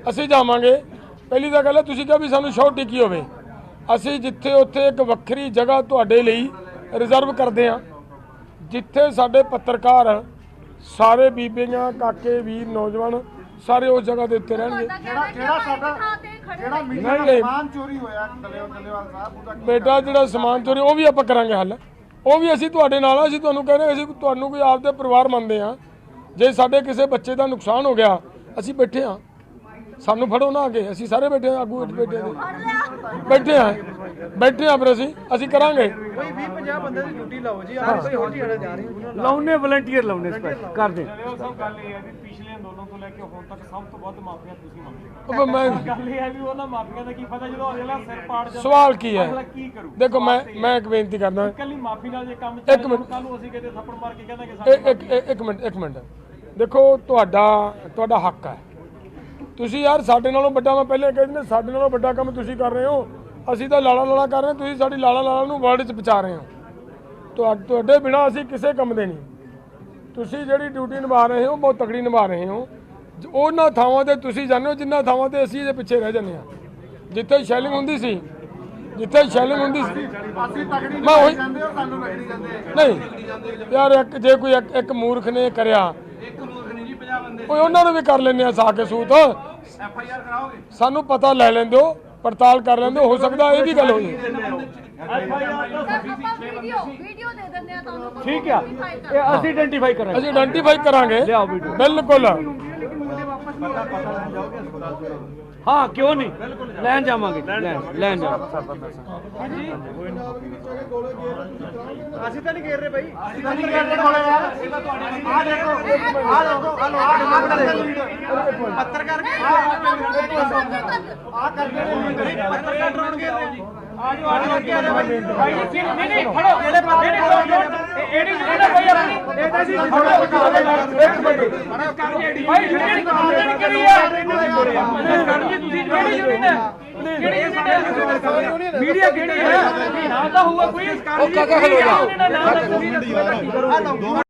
ਅਸੀਂ ਜਾਵਾਂਗੇ। ਪਹਿਲੀ ਤਾਂ ਗੱਲ ਹੈ ਤੁਸੀਂ ਕਿਹਾ ਵੀ ਸਾਨੂੰ ਸ਼ੋਰਟੀ ਕੀ ਹੋਵੇ। ਅਸੀਂ ਜਿੱਥੇ ਉੱਥੇ ਇੱਕ ਵੱਖਰੀ ਜਗ੍ਹਾ ਤੁਹਾਡੇ ਲਈ ਰਿਜ਼ਰਵ ਕਰਦੇ ਹਾਂ। ਜਿੱਥੇ ਸਾਡੇ ਪੱਤਰਕਾਰ ਸਾਰੇ ਬੀਬੀਆਂ ਕਾਕੇ ਵੀਰ ਨੌਜਵਾਨ ਸਾਰੇ ਉਸ ਜਗ੍ਹਾ ਦੇ ਉੱਤੇ ਰਹਿਣਗੇ। ਜਿਹੜਾ ਜਿਹੜਾ ਸਾਡਾ ਜਿਹੜਾ ਮੀਡੀਆ ਦਾ। ਸਮਾਨ ਚੋਰੀ ਹੋਇਆ ਦਲੇਵਾਲ ਦਲੇਵਾਲ ਸਾਹਿਬ ਉਹਦਾ ਬੇਟਾ ਜਿਹੜਾ ਸਮਾਨ ਚੋਰੀ ਉਹ ਵੀ ਆਪਾਂ ਕਰਾਂਗੇ ਹੱਲ। ਉਹ ਵੀ ਅਸੀਂ ਤੁਹਾਡੇ ਨਾਲ ਆ ਅਸੀਂ ਤੁਹਾਨੂੰ ਕਹਿੰਦੇ ਅਸੀਂ ਤੁਹਾਨੂੰ ਕੋਈ ਆਪਦੇ ਪਰਿਵਾਰ ਮੰਨਦੇ ਆ ਜੇ ਸਾਡੇ ਕਿਸੇ ਬੱਚੇ ਦਾ ਨੁਕਸਾਨ ਹੋ ਗਿਆ ਅਸੀਂ ਬੈਠੇ ਆ ਸਾਨੂੰ ਫੜੋ ਨਾ ਅੱਗੇ ਅਸੀਂ ਸਾਰੇ ਬੈਠੇ ਆ ਆਗੂ ਬੈਠੇ ਆ ਬੈਠੇ ਆ ਬੈਠੇ ਆ ਫਿਰ ਅਸੀਂ ਅਸੀਂ ਕਰਾਂਗੇ। ਕੋਈ 20 50 ਬੰਦੇ ਦੀ ਡਿਊਟੀ ਲਾਓ ਜੀ ਆਹ ਕੋਈ ਹੋਰ ਜਿਹੜਾ ਜਾ ਰਹੇ ਲਾਉਨੇ ਵਲੰਟੀਅਰ ਲਾਉਨੇ ਸਪੈਸ਼ਲ ਕਰਦੇ। ਲੈ ਕੇ ਹੁਣ ਤੱਕ ਸਭ ਤੋਂ ਵੱਧ ਮਾਫੀਆ ਤੁਸੀਂ ਮੰਗਦੇ ਹੋ। ਉਹ ਮੈਂ ਗੱਲ ਇਹ ਹੈ ਵੀ ਉਹਨਾਂ ਮਾਫੀਆ ਦਾ ਕੀ ਪਤਾ ਜਦੋਂ ਅਗਲਾ ਸਿਰ ਪਾੜ ਜਾਂਦਾ ਸਵਾਲ ਕੀ ਹੈ? ਅਗਲਾ ਕੀ ਕਰੂ? ਦੇਖੋ ਮੈਂ ਮੈਂ ਇੱਕ ਬੇਨਤੀ ਕਰਦਾ। ਕੱਲੀ ਮਾਫੀ ਨਾਲ ਜੇ ਕੰਮ ਚੱਲੇ। ਕੱਲ ਨੂੰ ਅਸੀਂ ਕਿਤੇ ਥੱਪੜ ਮਾਰ ਕੇ ਕਹਿੰਦਾ ਕਿ ਸਾਡੇ ਇੱਕ ਮਿੰਟ ਇੱਕ ਮਿੰਟ। ਦੇਖੋ ਤੁਹਾਡਾ ਤੁਹਾਡਾ ਹੱਕ ਹੈ। ਤੁਸੀਂ ਯਾਰ ਸਾਡੇ ਨਾਲੋਂ ਵੱਡਾ ਮੈਂ ਪਹਿਲੇ ਕਹਿ ਦਿੰਦਾ ਸਾਡੇ ਨਾਲੋਂ ਵੱਡਾ ਕੰਮ ਤੁਸੀਂ ਕਰ ਰਹੇ ਹੋ। ਅਸੀਂ ਤਾਂ ਲਾਲਾ ਲਾਲਾ ਕਰ ਰਹੇ ਤੁਸੀਂ ਸਾਡੀ ਲਾਲਾ ਲਾਲਾ ਨੂੰ ਵਰਲਡ 'ਚ ਪਹੁੰਚਾ ਰਹੇ ਹੋ। ਤੁਹਾ- ਤੁਹਾਡੇ ਬਿਨਾ ਅਸੀਂ ਕਿਸੇ ਕੰਮ ਦੇ ਨਹੀਂ। ਤੁਸੀਂ ਜਿਹੜੀ ਡਿਊਟੀ ਨਿਭਾ ਰਹੇ ਹੋ ਬਹੁਤ ਤਕੜੀ ਨਿਭਾ ਰਹੇ ਹੋ। ਉਹਨਾਂ ਥਾਵਾਂ ਤੇ ਤੁਸੀਂ ਜਾਂਦੇ ਹੋ ਜਿੰਨਾ ਥਾਵਾਂ ਤੇ ਅਸੀਂ ਇਹਦੇ ਪਿੱਛੇ ਰਹਿ ਜਾਂਦੇ ਹਾਂ। ਜਿੱਥੇ ਸ਼ੈਲਿੰਗ ਹੁੰਦੀ ਸੀ ਜਿੱਥੇ ਸ਼ੈਲਿੰਗ ਹੁੰਦੀ ਸੀ। ਅਸੀਂ ਤਗੜੀ ਮੈਂ ਉਹੀ- ਨਹੀਂ ਜਾਂਦੇ ਹੋ ਸਾਨੂੰ ਲੱਗਦੀ ਜਾਂਦੇ ਨਹੀਂ ਯਾਰ ਇੱਕ ਜੇ ਕੋਈ ਇੱਕ- ਮੂਰਖ ਨੇ ਕਰਿਆ ਇੱਕ ਮੂਰਖ ਨਹੀਂ ਜੀ 50 ਬੰਦੇ ਓਏ ਉਹਨਾਂ ਨੂੰ ਵੀ ਕਰ ਲੈਂਦੇ ਆ ਸਾ ਕੇ ਸੂਤ। ਐਫ ਆਈ ਆਰ ਕਰਾਓਗੇ ਸਾਨੂੰ ਪਤਾ ਲੈ ਲੈਂਦੇ ਹੋ ਪੜਤਾਲ ਕਰ ਲੈਂਦੇ ਹੋ ਹੋ ਸਕਦਾ ਇਹ ਵੀ ਗੱਲ ਹੋ ਆ ਤੁਹਾਨੂੰ ਠੀਕ ਆ ਇਹ ਅਸੀਂ ਆਇਡੈਂਟੀਫਾਈ ਕਰਾਂਗੇ। ਅਸੀਂ ਆਇਡੈਂਟੀਫਾਈ ਕਰਾਂਗੇ। ਬਿਲਕੁਲ। ਹਾਂ ਕਿਉਂ ਨਹੀਂ? ਲੈਣ ਜਾਵਾਂਗੇ ਲੈਣ ਲੈਣ ਜਾਵਾਂਗੇ। ਅਸੀਂ ਤਾਂ ਨਹੀਂ ਘੇਰ ਰਹੇ ਬਾਈ। ਅਸੀਂ ਤਾਂ ਨਹੀਂ ਕਹਿੰਦੇ ਕੋਲੇ ਯਾਰ। ਆ ਦੇਖੋ ਆ ਦੇਖੋ ਹਲੋ ਆ ਪੱਤਰਕਾਰ ਆ ਕਰਕੇ ਪੱਤਰਕਾਰ ਡਰਾਉਣ ਘੇਰ ਰਹੇ ਜੀ ਆਜੋ ਆਜੋ ਅੱਗੇ ਆ ਜਾ ਬਾਈ ਭਾਈ ਜੀ ਨਹੀਂ ਨਹੀਂ ਜਿਹੜੇ ਪਾਸੇ ਜਿਹੜਾ ਕੋਈ ਆਪਣੀ ਇਹ ਤਾਂ ਜੀ ਇੱਕ ਮਿੰਟ ਭਾਈ ਜਿਹੜੀ ਕੰਪਲੇਂਟ ਕਰੀ ਹੈ ਕਰ ਜੀ ਤੁਸੀਂ ਕਿਹੜੀ ਯੂਨੀਅਨ ਹੈ ਕਿਹੜੀ ਹੈ ਮੀਡੀਆ ਕਿਹੜੀ ਹੈ ਤਾਂ ਹੋਊਗਾ ਕੋਈ ਜਾ